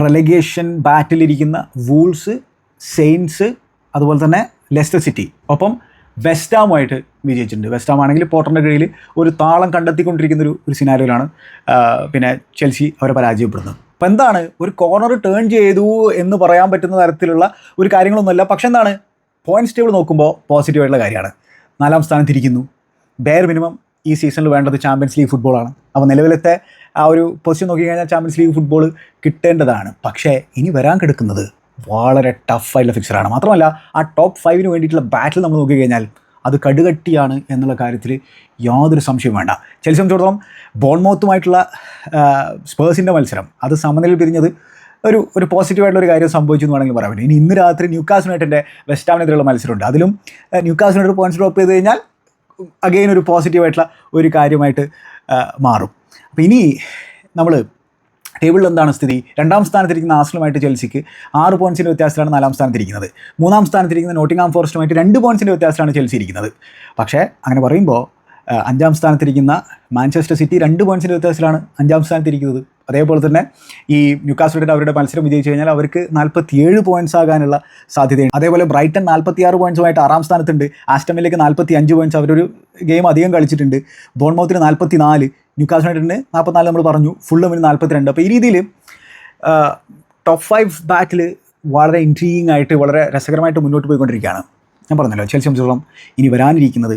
റെലഗേഷൻ ബാറ്റിലിരിക്കുന്ന വൂൾസ് സെയിൻസ് അതുപോലെ തന്നെ ലെസ്റ്റർ സിറ്റി ഒപ്പം വെസ്റ്റാമുമായിട്ട് വിജയിച്ചിട്ടുണ്ട്. വെസ്റ്റാം ആണെങ്കിൽ പോട്ടറിന്റെ കീഴിൽ ഒരു താളം കണ്ടെത്തിക്കൊണ്ടിരിക്കുന്ന ഒരു ഒരു സിനാരിയിലാണ് പിന്നെ ചെൽസി അവരെ പരാജയപ്പെടുന്നത്. അപ്പോൾ എന്താണ്? ഒരു കോർണർ ടേൺ ചെയ്തു എന്ന് പറയാൻ പറ്റുന്ന തരത്തിലുള്ള ഒരു കാര്യങ്ങളൊന്നുമല്ല. പക്ഷെ എന്താണ്? പോയിന്റ്സ് ടേബിൾ നോക്കുമ്പോൾ പോസിറ്റീവായിട്ടുള്ള കാര്യമാണ്. നാലാം സ്ഥാനത്തിരിക്കുന്നു ബെയർ മിനിമം ഈ സീസണിൽ വേണ്ടത് ചാമ്പ്യൻസ് ലീഗ് ഫുട്ബോളാണ് അപ്പോൾ നിലവിലത്തെ ആ ഒരു പൊസിഷൻ നോക്കിക്കഴിഞ്ഞാൽ ചാമ്പ്യൻസ് ലീഗ് ഫുട്ബോൾ കിട്ടേണ്ടതാണ്. പക്ഷേ ഇനി വരാൻ കിടക്കുന്നത് വളരെ ടഫായിട്ടുള്ള ഫിക്സറാണ് മാത്രമല്ല ആ ടോപ്പ് ഫൈവിന് വേണ്ടിയിട്ടുള്ള ബാറ്റിൽ നമ്മൾ നോക്കിക്കഴിഞ്ഞാൽ അത് കടുകട്ടിയാണ് എന്നുള്ള കാര്യത്തിൽ യാതൊരു സംശയവും വേണ്ട. ചെൽസി സംബന്ധിച്ചിടത്തോളം ബോൺമൗത്തുമായിട്ടുള്ള സ്പേഴ്സിന്റെ മത്സരം അത് സമനിലയിൽ പിരിഞ്ഞത് ഒരു ഒരു പോസിറ്റീവായിട്ടുള്ള ഒരു കാര്യം സംഭവിച്ചു എന്ന് വേണമെങ്കിൽ പറയാം. ഇനി ഇന്ന് രാത്രി ന്യൂക്കാസ് യുണൈറ്റഡിന്റെ വെസ്റ്റാമിനെതിരെയുള്ള മത്സരമുണ്ട്. അതിലും ന്യൂക്കാസ് യുണൈറ്റഡ് പോയിന്റ്സ് ഡ്രോപ്പ് ചെയ്ത് കഴിഞ്ഞാൽ അഗെയിൻ ഒരു പോസിറ്റീവായിട്ടുള്ള ഒരു കാര്യമായിട്ട് മാറും. അപ്പോൾ ഇനി നമ്മൾ ടേബിളിൽ എന്താണ് സ്ഥിതി? രണ്ടാം സ്ഥാനത്തിരിക്കുന്ന ആസ്ലുമായിട്ട് ചെൽസിക്ക് ആറ് പോയിൻസിന്റെ വ്യത്യാസത്തിലാണ് നാലാം സ്ഥാനത്തിരിക്കുന്നത്. മൂന്നാം സ്ഥാനത്തിരിക്കുന്ന നോട്ടിംഗാം ഫോറസ്റ്റുമായിട്ട് രണ്ട് പോയിൻസിന്റെ വ്യത്യാസത്തിലാണ് ചെൽസി ഇരിക്കുന്നത്. പക്ഷേ അങ്ങനെ പറയുമ്പോൾ അഞ്ചാം സ്ഥാനത്തിരിക്കുന്ന മാഞ്ചസ്റ്റർ സിറ്റി രണ്ട് പോയിൻസിന്റെ വ്യത്യാസത്തിലാണ് അഞ്ചാം സ്ഥാനത്തിരിക്കുന്നത്. അതേപോലെ തന്നെ ഈ ന്യൂക്കാസ്റ്റുടെ അവരുടെ മത്സരം വിജയിച്ചു കഴിഞ്ഞാൽ അവർക്ക് നാൽപ്പത്തിയേഴ് പോയിന്റ്സ് ആകാനുള്ള സാധ്യതയുണ്ട്. അതേപോലെ ബ്രൈറ്റൺ നാൽപ്പത്തിയാറ് പോയിൻസുമായിട്ട് ആറാം സ്ഥാനത്തുണ്ട്. ആസ്റ്റമിലേക്ക് നാൽപ്പത്തി അഞ്ച് പോയിന്റ്സ് അവരൊരു ഗെയിം അധികം കളിച്ചിട്ടുണ്ട്. ബോൺമൗത്തിന് നാൽപ്പത്തി നാല് ന്യൂക്കാസ് യുണൈറ്റഡിന് നാൽപ്പത്തിനാല് നമ്മൾ പറഞ്ഞു ഫുള്ളുമിന് നാൽപ്പത്തിരണ്ട് അപ്പോൾ ഈ രീതിയിൽ ടോപ്പ് ഫൈവ് ബാറ്റിൽ വളരെ ഇൻട്രീയിങ് ആയിട്ട് വളരെ രസകരമായിട്ട് മുന്നോട്ട് പോയിക്കൊണ്ടിരിക്കുകയാണ്. ഞാൻ പറഞ്ഞല്ലോ ചെൽസി സംബന്ധിച്ചോളം ഇനി വരാനിരിക്കുന്നത്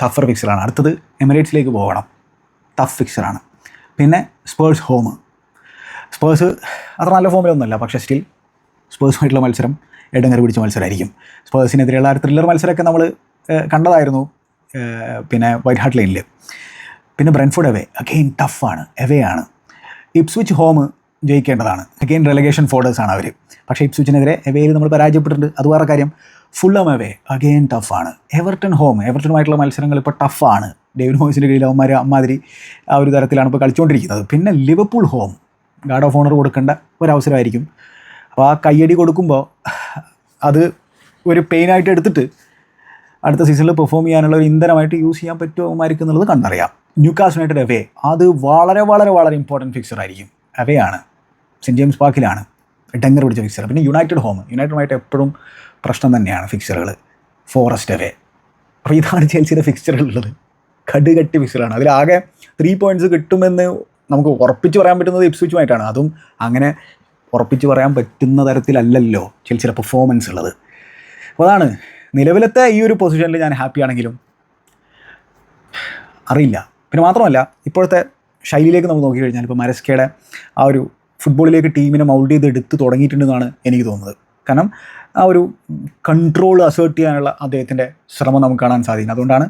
ടഫർ ഫിക്സറാണ് അടുത്തത് എമിറേറ്റ്സിലേക്ക് പോകണം. ടഫ് ഫിക്സറാണ് പിന്നെ സ്പേഴ്സ് ഹോം സ്പേഴ്സ് അത്ര നല്ല ഫോമിലൊന്നുമല്ല പക്ഷേ സ്റ്റിൽ സ്പേഴ്സുമായിട്ടുള്ള മത്സരം ഇടങ്ങറി പിടിച്ച മത്സരമായിരിക്കും. സ്പേഴ്സിനെതിരെയുള്ള ഒരു ത്രില്ലർ മത്സരമൊക്കെ നമ്മൾ കണ്ടതായിരുന്നു പിന്നെ വൈറ്റ് ഹാർട്ട് ലൈനിൽ പിന്നെ ബ്രെൻഫോർഡ് എവേ അഗെയിൻ ടഫാണ് എവേ ആണ്. ഇപ്സ്വിച്ച് ഹോം ജയിക്കേണ്ടതാണ്. അഗെയിൻ റെലഗേഷൻ ഫോർഡേഴ്സ് ആണ് അവർ പക്ഷേ ഇപ്സ്വിച്ചിനെതിരെ എവേയിൽ നമ്മൾ പരാജയപ്പെട്ടിട്ടുണ്ട്. അത് വേറെ കാര്യം. ഫുള്ളം എവേ അഗെയിൻ ടഫാണ് എവർട്ടൺ ഹോം എവർട്ടണുമായിട്ടുള്ള മത്സരങ്ങൾ ഇപ്പോൾ ടഫാണ് ഡേവിഡ് മോയ്സിന്റെ കീഴിൽ അവന്മാർ അമ്മാതിരി ആ ഒരു തരത്തിലാണ് ഇപ്പോൾ കളിച്ചുകൊണ്ടിരിക്കുന്നത് പിന്നെ Liverpool home guard of honour കൊടുക്കേണ്ട ഒരവസരമായിരിക്കും. അപ്പോൾ ആ കയ്യടി കൊടുക്കുമ്പോൾ അത് ഒരു പെയിനായിട്ട് എടുത്തിട്ട് അടുത്ത സീസണിൽ പെർഫോം ചെയ്യാനുള്ള ഒരു ഇന്ധനമായിട്ട് യൂസ് ചെയ്യാൻ പറ്റുമോ അവന്മാർക്ക് എന്നുള്ളത് കണ്ടറിയാം. ന്യൂക്കാസ് യുണൈറ്റഡ് അവേ അത് വളരെ വളരെ വളരെ ഇമ്പോർട്ടന്റ് ഫിക്സർ ആയിരിക്കും. അവേ ആണ് സെന്റ് ജെയിംസ് പാർക്കിലാണ് ഡെങ്ങർ പിടിച്ച ഫിക്സർ പിന്നെ യുണൈറ്റഡ് ഹോം യുണൈറ്റഡുമായിട്ട് എപ്പോഴും പ്രശ്നം തന്നെയാണ് ഫിക്സറുകൾ ഫോറസ്റ്റ് അവേ. അപ്പോൾ ഇതാണ് ചെൽസിയുടെ ഫിക്സറുകളുള്ളത് കടുകട്ടി ഫിക്സറാണ് അതിലാകെ ത്രീ പോയിന്റ്സ് കിട്ടുമെന്ന് നമുക്ക് ഉറപ്പിച്ച് പറയാൻ പറ്റുന്നത് ഇപ്സ്വിച്ചുമായിട്ടാണ് അതും അങ്ങനെ ഉറപ്പിച്ച് പറയാൻ പറ്റുന്ന തരത്തിലല്ലല്ലോ ചെൽസിയുടെ പെർഫോമൻസ് ഉള്ളത്. അപ്പോൾ അതാണ്. നിലവിലത്തെ ഈ ഒരു പൊസിഷനിൽ ഞാൻ ഹാപ്പിയാണെങ്കിലും അറിയില്ല. പിന്നെ മാത്രമല്ല ഇപ്പോഴത്തെ ശൈലിയിലേക്ക് നമ്മൾ നോക്കിക്കഴിഞ്ഞാൽ ഇപ്പോൾ മരസ്കയുടെ ആ ഒരു ഫുട്ബോളിലേക്ക് ടീമിനെ മൗൾഡ് ചെയ്ത് എടുത്ത് തുടങ്ങിയിട്ടുണ്ടെന്നാണ് എനിക്ക് തോന്നുന്നത്. കാരണം ആ ഒരു കൺട്രോൾ അസേർട്ട് ചെയ്യാനുള്ള അദ്ദേഹത്തിന്റെ ശ്രമം നമുക്ക് കാണാൻ സാധിക്കും അതുകൊണ്ടാണ്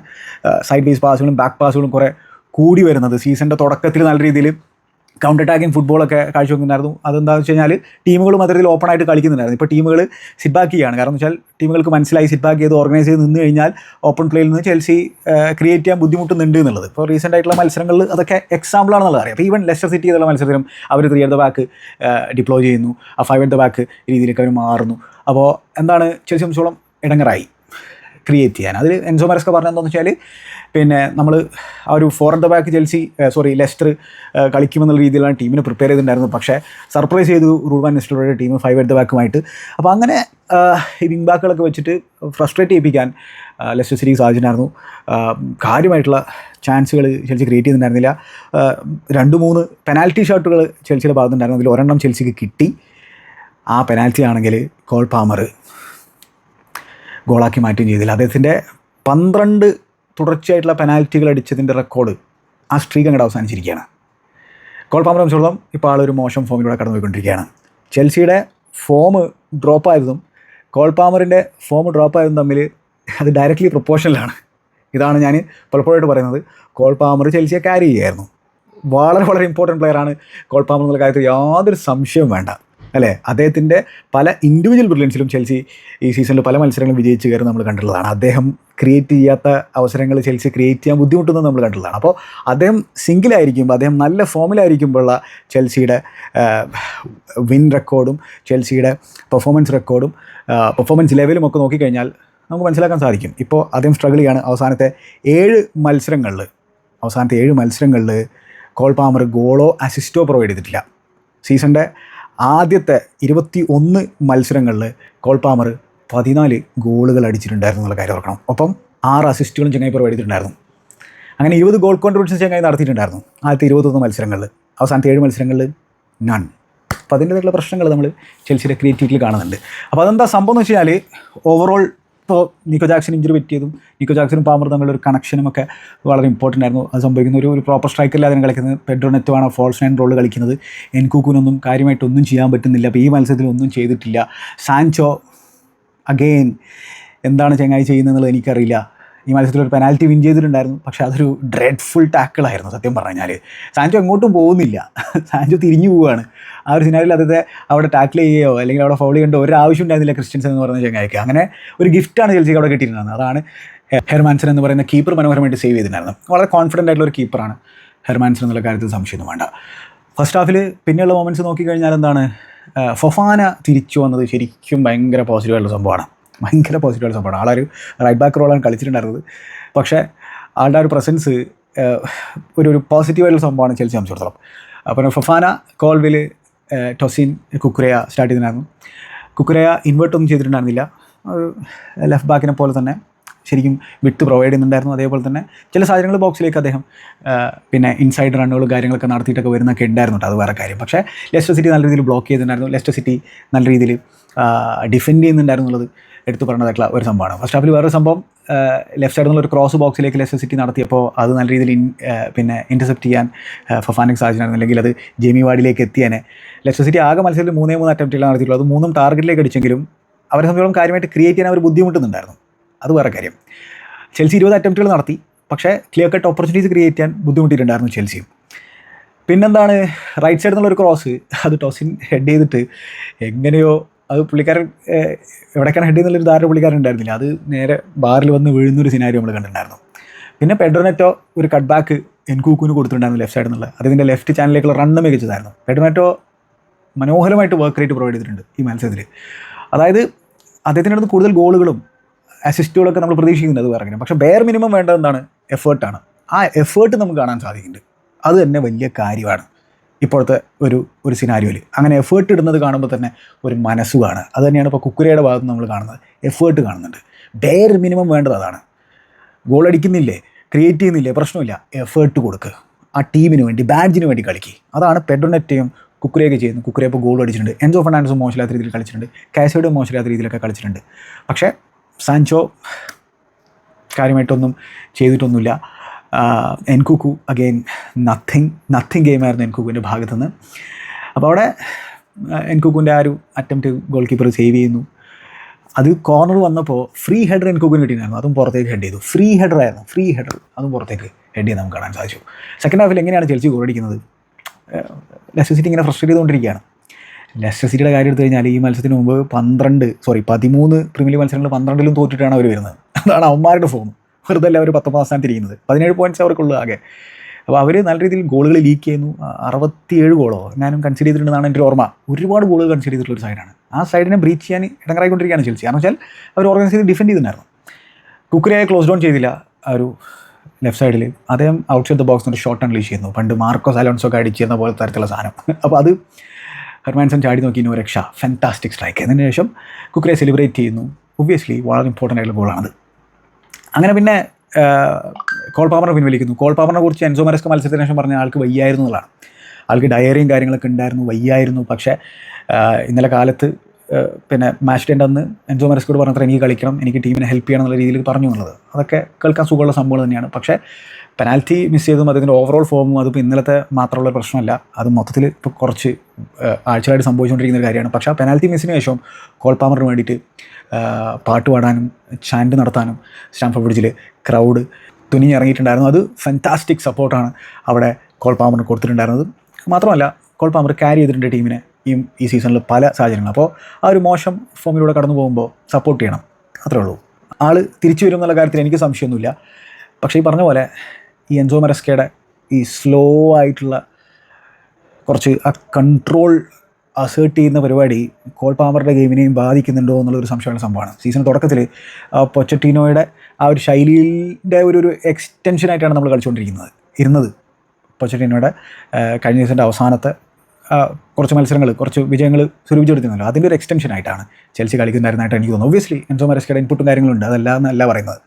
സൈഡ് ബേസ് പാസുകളും ബാക്ക് പാസുകളും കുറേ കൂടി വരുന്നത്. സീസണിന്റെ തുടക്കത്തിൽ നല്ല രീതിയിൽ കൗണ്ടർ അറ്റാക്കിംഗ് ഫുട്ബോളൊക്കെ കാഴ്ചവെക്കുന്നുണ്ടായിരുന്നു. അതെന്താണെന്ന് വെച്ച് കഴിഞ്ഞാൽ ടീമുകൾ അത്തരത്തിൽ ഓപ്പൺ ആയിട്ട് കളിക്കുന്നുണ്ടായിരുന്നു. ഇപ്പോൾ ടീമുകൾ സിറ്റ് ബാക്ക് ചെയ്യാണ് കാരണം വെച്ചാൽ ടീമുകൾക്ക് മനസ്സിലായി സിറ്റ് ബാക്ക് ചെയ്ത് ഓർഗനൈസ് ചെയ്ത് നിന്ന് കഴിഞ്ഞാൽ ഓപ്പൺ പ്ലേയിൽ നിന്ന് ചെൽസി ക്രിയേറ്റ് ചെയ്യാൻ ബുദ്ധിമുട്ടുന്നുണ്ട് എന്നുള്ളത്. ഇപ്പോൾ റീസെന്റ് ആയിട്ടുള്ള മത്സരങ്ങളിൽ അതൊക്കെ എക്സാമ്പിൾ എക്സാമ്പിളാണെന്നുള്ളത് അറിയാം. അപ്പോൾ ഈവൻ ലെസ്റ്റർ സിറ്റി എന്നുള്ള മത്സരത്തിലും അവർ three at the back deploy ചെയ്യുന്നു. ആ ഫൈവ് എഡ് ദ ബാക്ക് രീതിയിലേക്ക് അവർ മാറുന്നു. അപ്പോൾ എന്താണ് ചെൽസി സംബന്ധിച്ചോളം ഇടങ്ങറായി. ക്രിയേറ്റ് ചെയ്യാൻ. അതിൽ എൻസോ മരസ്ക പറഞ്ഞ എന്താണെന്ന് വെച്ചാൽ പിന്നെ നമ്മൾ ആ ഒരു four the back Chelsea sorry Leicester കളിക്കുമെന്നുള്ള രീതിയിലാണ് ടീമിനെ പ്രിപ്പയർ ചെയ്തിട്ടുണ്ടായിരുന്നത്. പക്ഷേ സർപ്രൈസ് ചെയ്തു റൂബാൻ നെസ്റ്ററുടെ ടീം ഫൈവ് എഡ് ദ ബാക്കുമായിട്ട് അപ്പോൾ അങ്ങനെ ഈ വിങ് ബാക്കുകളൊക്കെ വെച്ചിട്ട് ഫ്രസ്ട്രേറ്റ് ചെയ്യിപ്പിക്കാൻ ലെസ്റ്റർ സിറ്റിക്ക് സാധിച്ചിട്ടുണ്ടായിരുന്നു. കാര്യമായിട്ടുള്ള ചാൻസുകൾ ചെൽസി ക്രിയേറ്റ് ചെയ്തിട്ടുണ്ടായിരുന്നില്ല. രണ്ട് മൂന്ന് പെനാൽറ്റി ഷോട്ടുകൾ ചെൽസിയുടെ ഭാഗത്തുണ്ടായിരുന്നു അതിൽ ഒരെണ്ണം ചെൽസിക്ക് കിട്ടി. ആ പെനാൽറ്റി ആണെങ്കിൽ കോൾ പാമർ ഗോളാക്കി മാറ്റുകയും ചെയ്തില്ല. അദ്ദേഹത്തിന്റെ പന്ത്രണ്ട് തുടർച്ചയായിട്ടുള്ള പെനാൽറ്റികൾ അടിച്ചതിന്റെ റെക്കോർഡ് ആ സ്ട്രീക്ക് അങ്ങോട്ട് അവസാനിച്ചിരിക്കുകയാണ്. കോൾ പാമ്പ് സംബന്ധിച്ചോളം ഇപ്പോൾ ആളൊരു മോശം ഫോമിലൂടെ കടന്നു പോയിക്കൊണ്ടിരിക്കുകയാണ് ചെൽസിയുടെ ഫോം ഡ്രോപ്പ് ആയതും കോൾ പാമറിന്റെ ഫോം ഡ്രോപ്പ് ആയതും തമ്മിൽ അത് ഡയറക്റ്റ്ലി പ്രൊപ്പോഷനിലാണ് ഇതാണ് ഞാൻ പലപ്പോഴായിട്ട് പറയുന്നത്. കോൾ പാമർ ചെൽസിയെ ക്യാരി ചെയ്യായിരുന്നു വളരെ വളരെ ഇമ്പോർട്ടന്റ് പ്ലെയറാണ് കോൾ പാമർ എന്നുള്ള കാര്യത്തിൽ യാതൊരു സംശയവും വേണ്ട. അല്ലേ? അദ്ദേഹത്തിന്റെ പല ഇൻഡിവിജ്വൽ ബ്രില്യൻസിലും ചെൽസി ഈ സീസണിൽ പല മത്സരങ്ങളും വിജയിച്ച് കയറി നമ്മൾ കണ്ടിട്ടുള്ളതാണ്. അദ്ദേഹം ക്രിയേറ്റ് ചെയ്യാത്ത അവസരങ്ങൾ ചെൽസി ക്രിയേറ്റ് ചെയ്യാൻ ബുദ്ധിമുട്ടുന്നത് നമ്മൾ കണ്ടിട്ടുള്ളതാണ്. അപ്പോൾ അദ്ദേഹം സിംഗിളായിരിക്കുമ്പോൾ അദ്ദേഹം നല്ല ഫോമിലായിരിക്കുമ്പോഴുള്ള ചെൽസിയുടെ വിൻ റെക്കോർഡും ചെൽസിയുടെ പെർഫോമൻസ് റെക്കോർഡും പെർഫോമൻസ് ലെവലും ഒക്കെ നോക്കിക്കഴിഞ്ഞാൽ നമുക്ക് മനസ്സിലാക്കാൻ സാധിക്കും. ഇപ്പോൾ അദ്ദേഹം സ്ട്രഗിൾ ചെയ്യാണ്. അവസാനത്തെ ഏഴ് മത്സരങ്ങളിൽ അവസാനത്തെ ഏഴ് മത്സരങ്ങളിൽ കോൾ പാമർ ഗോളോ അസിസ്റ്റോ പ്രൊവൈഡ് ചെയ്തിട്ടില്ല. സീസണിന്റെ ആദ്യത്തെ ഇരുപത്തി ഒന്ന് മത്സരങ്ങളിൽ കോൾപാമർ പതിനാല് ഗോളുകൾ അടിച്ചിട്ടുണ്ടായിരുന്നു എന്നുള്ള കാര്യം ഓർക്കണം. ഒപ്പം ആറ് അസിസ്റ്റുകളും ചെങ്ങായി പ്രൊവൈഡ് ചെയ്തിട്ടുണ്ടായിരുന്നു അങ്ങനെ ഇരുപത് ഗോൾ കോൺട്രിബ്യൂഷൻ ചെങ്ങായി നടത്തിയിട്ടുണ്ടായിരുന്നു ആദ്യത്തെ ഇരുപത്തൊന്ന് മത്സരങ്ങളിൽ. അവസാനത്തെ ഏഴ് മത്സരങ്ങളിൽ നൺ അപ്പോൾ അതിന്റെതായിട്ടുള്ള പ്രശ്നങ്ങൾ നമ്മൾ ചെൽസിയുടെ ക്രിയേറ്റിവിറ്റിയിൽ കാണുന്നുണ്ട്. അപ്പോൾ അതെന്താ സംഭവം എന്ന് വെച്ച് കഴിഞ്ഞാൽ ഓവറോൾ ഇപ്പോൾ നിക്കോ ജാക്സൺ ഇഞ്ചുറി പറ്റിയതും നിക്കോ ജാക്സനും പാമർ തമ്മിലുള്ള ഒരു കണക്ഷനും ഒക്കെ വളരെ ഇമ്പോർട്ടന്റ് ആയിരുന്നു. അത് സംഭവിക്കുന്ന ഒരു ഒരു പ്രോപ്പർ സ്ട്രൈക്കറിൽ അതിന് കളിക്കുന്നത് പെഡ്രോ നെറ്റുമാണ് ഫോൾസ് നൈൻ റോൾ കളിക്കുന്നത്. കാര്യമായിട്ട് കാര്യമായിട്ടൊന്നും ചെയ്യാൻ പറ്റുന്നില്ല. അപ്പോൾ ഈ മത്സരത്തിൽ ഒന്നും ചെയ്തിട്ടില്ല. സാൻചോ അഗെയിൻ എന്താണ് ചങ്ങായി ചെയ്യുന്നതെന്നുള്ളത് എനിക്കറിയില്ല. ഈ മത്സരത്തിൽ ഒരു പെനാൽറ്റി വിൻ ചെയ്തിട്ടുണ്ടായിരുന്നു. പക്ഷെ അതൊരു ഡ്രെഡ്ഫുൾ ടാക്കിളായിരുന്നു സത്യം പറഞ്ഞു കഴിഞ്ഞാൽ സാൻചോ എങ്ങോട്ടും പോകുന്നില്ല. സാൻജോ തിരിഞ്ഞു പോവുകയാണ്. ആ ഒരു സിനാരിയിൽ അദ്ദേഹത്തെ അവിടെ ടാക്കിൾ ചെയ്യുകയോ അല്ലെങ്കിൽ അവിടെ ഫൗൾ ചെയ്യേണ്ട ഒരു ആവശ്യം ഉണ്ടായിരുന്നില്ല ക്രിസ്ത്യൻസ് എന്ന് പറയുന്ന ചങ്ങായിക്ക്. അങ്ങനെ ഒരു ഗിഫ്റ്റാണ് ചെൽസിക്ക് അവിടെ കിട്ടിയിട്ടുണ്ടായിരുന്നത്. അതാണ് ഹെർമാൻസൺ എന്ന് പറയുന്ന കീപ്പർ മനോഹരമായിട്ട് സേവ് ചെയ്തിട്ടുണ്ടായിരുന്നു വളരെ കോൺഫിഡന്റ് ആയിട്ടുള്ള ഒരു കീപ്പറാണ് ഹെർമാൻസൺ എന്നുള്ള കാര്യത്തിൽ സംശയമൊന്നും വേണ്ട. ഫസ്റ്റ് ഹാഫിൽ പിന്നെയുള്ള മൊമെന്റ്സ് നോക്കിക്കഴിഞ്ഞാൽ എന്താണ് ഫൊഫാന തിരിച്ചു വന്നത് ശരിക്കും ഭയങ്കര പോസിറ്റീവായിട്ടുള്ള സംഭവമാണ്. ഭയങ്കര പോസിറ്റീവായിട്ടുള്ള സംഭവമാണ്. ആളൊരു റൈറ്റ് ബാക്ക് റോളാണ് കളിച്ചിട്ടുണ്ടായിരുന്നത്. പക്ഷേ ആളുടെ ഒരു പ്രസൻസ് ഒരു ഒരു പോസിറ്റീവായിട്ടുള്ള സംഭവമാണ് ചെൽസി സംബന്ധിച്ചിടത്തോളം. അപ്പോൾ ഫഫാന കോൾവിൽ ടൊസിൻ കുക്കുരയ സ്റ്റാർട്ട് ചെയ്തിട്ടുണ്ടായിരുന്നു. കുക്കുരയ ഇൻവേർട്ട് ഒന്നും ചെയ്തിട്ടുണ്ടായിരുന്നില്ല. ലെഫ്റ്റ് ബാക്കിനെ പോലെ തന്നെ ശരിക്കും വിട്ട് പ്രൊവൈഡ് ചെയ്യുന്നുണ്ടായിരുന്നു. അതേപോലെ തന്നെ ചില സാഹചര്യങ്ങൾ ബോക്സിലേക്ക് അദ്ദേഹം പിന്നെ ഇൻസൈഡ് റണ്ണുകളും കാര്യങ്ങളൊക്കെ നടത്തിയിട്ടൊക്കെ വരുന്നൊക്കെ ഉണ്ടായിരുന്നു അത് വേറെ കാര്യം. പക്ഷേ ലെസ്റ്റർ സിറ്റി നല്ല രീതിയിൽ ബ്ലോക്ക് ചെയ്തിട്ടുണ്ടായിരുന്നു. ലെസ്റ്റർ സിറ്റി നല്ല രീതിയിൽ ഡിഫെൻഡ് ചെയ്യുന്നുണ്ടായിരുന്നു എന്നുള്ളത് എടുത്തു പറഞ്ഞതായിട്ടുള്ള ഒരു സംഭവമാണ്. ഫസ്റ്റ് ഹാഫിൽ വേറൊരു സംഭവം ലെഫ്റ്റ് സൈഡിൽ നിന്നുള്ള ഒരു ക്രോസ് ബോക്സിലേക്ക് ലെസ്റ്റർ സിറ്റി നടത്തിയപ്പോൾ അത് നല്ല രീതിയിൽ പിന്നെ ഇന്റർസെപ്റ്റ് ചെയ്യാൻ ഫഫാനിക് സാധിച്ചിരുന്നു അല്ലെങ്കിൽ അത് ജെമി വാർഡിലേക്ക് എത്തിയാനെ. ലെസ്റ്റർ സിറ്റി ആകെ മത്സരത്തിൽ മൂന്നേ മൂന്ന് അറ്റംപ്റ്റുകൾ നടത്തിയിട്ടുള്ളൂ അത് മൂന്നും ടാർഗറ്റിലേക്ക് അടിച്ചെങ്കിലും അവരെ സംബന്ധിച്ചോളം കാര്യമായിട്ട് ക്രിയേറ്റ് ചെയ്യാൻ അവർ ബുദ്ധിമുട്ടുന്നുണ്ടായിരുന്നു. അത് വേറെ കാര്യം. ചെൽസി ഇരുപത് അറ്റംപ്റ്റുകൾ നടത്തി. പക്ഷേ ക്ലിയർ കട്ട് ഓപ്പർച്യൂണിറ്റീസ് ക്രിയേറ്റ് ചെയ്യാൻ ബുദ്ധിമുട്ടിയിട്ടുണ്ടായിരുന്നു ചെൽസിയും പിന്നെന്താണ് റൈറ്റ് സൈഡിൽ നിന്നുള്ള ഒരു ക്രോസ് അത് ടോസിൻ ഹെഡ് ചെയ്തിട്ട് എങ്ങനെയോ അത് പുള്ളിക്കാരൻ എവിടേക്കാണ് ഹെഡ് ചെയ്യുന്നുള്ളൊരു ധാരണ പുള്ളിക്കാരൻ ഉണ്ടായിരുന്നില്ല അത് നേരെ ബാറിൽ വന്ന് വീഴുന്നൊരു സിനാരി നമ്മൾ കണ്ടിട്ടുണ്ടായിരുന്നു. പിന്നെ പെഡ്രോനെറ്റോ ഒരു കട്ട് ബാക്ക് എൻകൂക്കുന് കൊടുത്തിട്ടുണ്ടായിരുന്നു ലെഫ്റ്റ് സൈഡിൽ നിന്നുള്ള അതിന്റെ ലെഫ്റ്റ് ചാനലിലേക്കുള്ള റണ്ണ് മികച്ചതായിരുന്നു. പെഡ്രോനെറ്റോ മനോഹരമായിട്ട് വർക്ക് റേറ്റ് പ്രൊവൈഡ് ചെയ്തിട്ടുണ്ട് ഈ മത്സരത്തിൽ അതായത് അദ്ദേഹത്തിന്റെ അടുത്ത് കൂടുതൽ ഗോളുകളും അസിസ്റ്റുകളൊക്കെ നമ്മൾ പ്രതീക്ഷിക്കുന്നത് അത് പറഞ്ഞു പക്ഷേ ബെയർ മിനിമം വേണ്ടത് എന്താണ്? എഫേർട്ടാണ് ആ എഫേർട്ട് നമുക്ക് കാണാൻ സാധിക്കുന്നുണ്ട്. അത് തന്നെ വലിയ കാര്യമാണ്. ഇപ്പോഴത്തെ ഒരു ഒരു സിനാരിയോയിൽ അങ്ങനെ എഫേർട്ട് ഇടുന്നത് കാണുമ്പോൾ തന്നെ ഒരു മനസ്സുമാണ് അത് തന്നെയാണ് ഇപ്പോൾ കുക്കുരയുടെ ഭാഗത്ത് നമ്മൾ കാണുന്നത്. എഫേർട്ട് കാണുന്നുണ്ട്. ബെയർ മിനിമം വേണ്ടത് അതാണ്. ഗോൾ അടിക്കുന്നില്ലേ? ക്രിയേറ്റ് ചെയ്യുന്നില്ലേ? പ്രശ്നമില്ല. എഫേർട്ട് കൊടുക്കുക ആ ടീമിന് വേണ്ടി ബാഡ്ജിന് വേണ്ടി കളിക്കുക അതാണ് പെഡ്രോനെറ്റയും കുക്കുരയൊക്കെ ചെയ്യുന്നത്. കുക്കുര ഇപ്പോൾ ഗോൾ അടിച്ചിട്ടുണ്ട്. എൻസോ ഫെർണാണ്ടസും മോശമില്ലാത്ത രീതിയിൽ കളിച്ചിട്ടുണ്ട്. കാസോഡും മോശമില്ലാത്ത രീതിയിലൊക്കെ കളിച്ചിട്ടുണ്ട്. പക്ഷേ സാൻചോ കാര്യമായിട്ടൊന്നും ചെയ്തിട്ടൊന്നുമില്ല. എൻകുക്കു അഗെയിൻ നത്തിങ് നത്തിങ് ഗെയിമായിരുന്നു എൻകുക്കുവിന്റെ ഭാഗത്തു നിന്ന് അപ്പോൾ അവിടെ എൻകുക്കുവിന്റെ ആ ഒരു അറ്റംപ്റ്റ് ഗോൾ കീപ്പർ സേവ് ചെയ്യുന്നു. അത് കോർണർ വന്നപ്പോൾ ഫ്രീ ഹെഡർ എൻകുക്കിന് കിട്ടിയിട്ടുണ്ടായിരുന്നു. അതും പുറത്തേക്ക് ഹെഡ് ചെയ്തു. ഫ്രീ ഹെഡർ ആയിരുന്നു. ഫ്രീ ഹെഡർ അതും പുറത്തേക്ക് ഹെഡ് ചെയ്ത് നമുക്ക് കാണാൻ സാധിച്ചു. സെക്കൻഡ് ഹാഫിൽ എങ്ങനെയാണ് ചെൽസി ഗോൾ അടിക്കുന്നത്? ലെസ്റ്റർ സിറ്റി ഇങ്ങനെ ഫ്രസ്ട്രേറ്റ് ചെയ്തുകൊണ്ടിരിക്കുകയാണ്. ലെസ്റ്റർ സിറ്റിയുടെ കാര്യം എടുത്തു കഴിഞ്ഞാൽ ഈ മത്സരത്തിന് മുമ്പ് പന്ത്രണ്ട് സോറി പതിമൂന്ന് പ്രീമിയർ മത്സരങ്ങൾ പന്ത്രണ്ടിലും തോറ്റിട്ടാണ് അവർ വരുന്നത്. അതാണ് അവന്മാരുടെ ഫോം വെറുതെ അല്ല അവർ പത്തൊമ്പതാം തിരിയുന്നത് പതിനേഴ് പോയിന്റ്സ് അവർക്കുള്ളൂ ആകെ. അപ്പോൾ അവർ നല്ല രീതിയിൽ ഗോളുകൾ ലീക്ക് ചെയ്യുന്നു. അറുപത്തിയേഴ് ഗോളോ ഞാനും കൺസിഡർ ചെയ്തിട്ടുണ്ടെന്നാണ് എന്റെ ഓർമ്മ. ഒരുപാട് ഗോളുകൾ കൺസിഡർ ചെയ്തിട്ടുള്ള ഒരു സൈഡാണ് ആ സൈഡിനെ ബ്രീച്ച് ചെയ്യാൻ ഇടങ്ങറായിക്കൊണ്ടിരിക്കുകയാണ് ചെൽസി കാരണം വെച്ചാൽ അവർ ഓർഗനൈസ് ചെയ്ത് ഡിഫെൻഡ് ചെയ്തിട്ടുണ്ടായിരുന്നു. കുക്കറിയെ ക്ലോസ് ഡൗൺ ചെയ്തില്ല ആ ഒരു ലെഫ്റ്റ് സൈഡിൽ അദ്ദേഹം ഔട്ട് സൈഡ് ദ ബോക്സ് ഒരു ഷോട്ട് അൺലീഷ് ചെയ്യുന്നു. പണ്ട് മാർക്കോസ് അലോൺസോ ഒക്കെ അടിച്ചിരുന്ന പോലെ തരത്തിലുള്ള സാധനം. അപ്പോൾ അത് ഹെർമാൻസൺ ചാടി നോക്കി നോ രക്ഷ. ഫാന്റാസ്റ്റിക് സ്ട്രൈക്ക് അതിന് ശേഷം സെലിബ്രേറ്റ് ചെയ്യുന്നു. ഒബ്വിയസ്ലി വളരെ ഇമ്പോർട്ടന്റ് ആയിട്ടുള്ള ഗോളാണത് അങ്ങനെ പിന്നെ കോൾ പാമറിനെ പിൻവലിക്കുന്നു. കോൾ പാമറിനെ കുറിച്ച് എൻസോ മരസ്ക മത്സരത്തിന് ശേഷം പറഞ്ഞ ആൾക്ക് വയ്യായിരുന്നു എന്നുള്ളതാണ്. ആൾക്ക് ഡയറിയും കാര്യങ്ങളൊക്കെ ഉണ്ടായിരുന്നു വയ്യായിരുന്നു. പക്ഷേ ഇന്നലെ കാലത്ത് പിന്നെ മാച്ച് ഡേന്റെ അന്ന് എൻസോ മരസ്കോട് പറഞ്ഞത്ര എനിക്ക് കളിക്കണം എനിക്ക് ടീമിനെ ഹെൽപ്പ് ചെയ്യണം എന്നുള്ള രീതിയിൽ പറഞ്ഞു എന്നുള്ളത്. അതൊക്കെ കേൾക്കാൻ സുഖമുള്ള സംഭവം തന്നെയാണ്. പക്ഷേ പെനാൽറ്റി മിസ് ചെയ്തതും അതിന്റെ ഓവറോൾ ഫോമും അതിപ്പോൾ ഇന്നലത്തെ മാത്രമുള്ള പ്രശ്നമല്ല. അത് മൊത്തത്തിൽ ഇപ്പോൾ കുറച്ച് ആഴ്ചകളായിട്ട് സംഭവിച്ചുകൊണ്ടിരിക്കുന്ന ഒരു കാര്യമാണ്. പക്ഷേ ആ പെനാൽറ്റി മിസ്സിന് ശേഷം കോൾ പാമറിന് വേണ്ടിയിട്ട് പാട്ട് പാടാനും ചാൻഡ് നടത്താനും സ്റ്റാംഫോർഡ് ബ്രിഡ്ജിൽ ക്രൗഡ് തുനിഞ്ഞിറങ്ങിയിട്ടുണ്ടായിരുന്നു. അത് ഫാന്റാസ്റ്റിക് സപ്പോർട്ടാണ് അവിടെ കോൾ പാമറിന് കൊടുത്തിട്ടുണ്ടായിരുന്നത്. മാത്രമല്ല കോൾ പാമർ ക്യാരി ചെയ്തിട്ടുണ്ട് ടീമിനെ ഈ ഈ സീസണിൽ പല സാഹചര്യങ്ങളും അപ്പോൾ ആ ഒരു മോശം ഫോമിലൂടെ കടന്നു പോകുമ്പോൾ സപ്പോർട്ട് ചെയ്യണം. അത്രേ ഉള്ളൂ. ആൾ തിരിച്ചു വരും എന്നുള്ള കാര്യത്തിൽ എനിക്ക് സംശയമൊന്നുമില്ല. പക്ഷേ ഈ പറഞ്ഞ പോലെ ഈ എൻസോ മെറസ്കയുടെ ഈ സ്ലോ ആയിട്ടുള്ള കുറച്ച് ആ കൺട്രോൾ അസേർട്ട് ചെയ്യുന്ന പരിപാടി കോൾ പാമറുടെ ഗെയിമിനെയും ബാധിക്കുന്നുണ്ടോ എന്നുള്ളൊരു സംശയമുള്ള സംഭവമാണ്. സീസൺ തുടക്കത്തിൽ പൊച്ചട്ടീനോയുടെ ആ ഒരു ശൈലിയുടെ ഒരു ഒരു എക്സ്റ്റൻഷനായിട്ടാണ് നമ്മൾ കളിച്ചുകൊണ്ടിരിക്കുന്നത്. ഇരുന്നത്. പൊച്ചട്ടീനോയുടെ കഴിഞ്ഞ സീസണിന്റെ അവസാനത്തെ കുറച്ച് മത്സരങ്ങൾ കുറച്ച് വിജയങ്ങൾ സ്വരൂപിച്ചെടുത്തിരുന്നല്ലോ. അതിന്റെ ഒരു എക്സ്റ്റൻഷൻ ആയിട്ടാണ് ചെൽസി കളിക്കുന്നതായിരുന്നായിട്ട് എനിക്ക് തോന്നുന്നു ഒബ്വിയസ്ലി എൻസോ മരസ്കയുടെ ഇൻപുട്ടും കാര്യങ്ങളുണ്ട് അതല്ല എന്നല്ല പറയുന്നത്.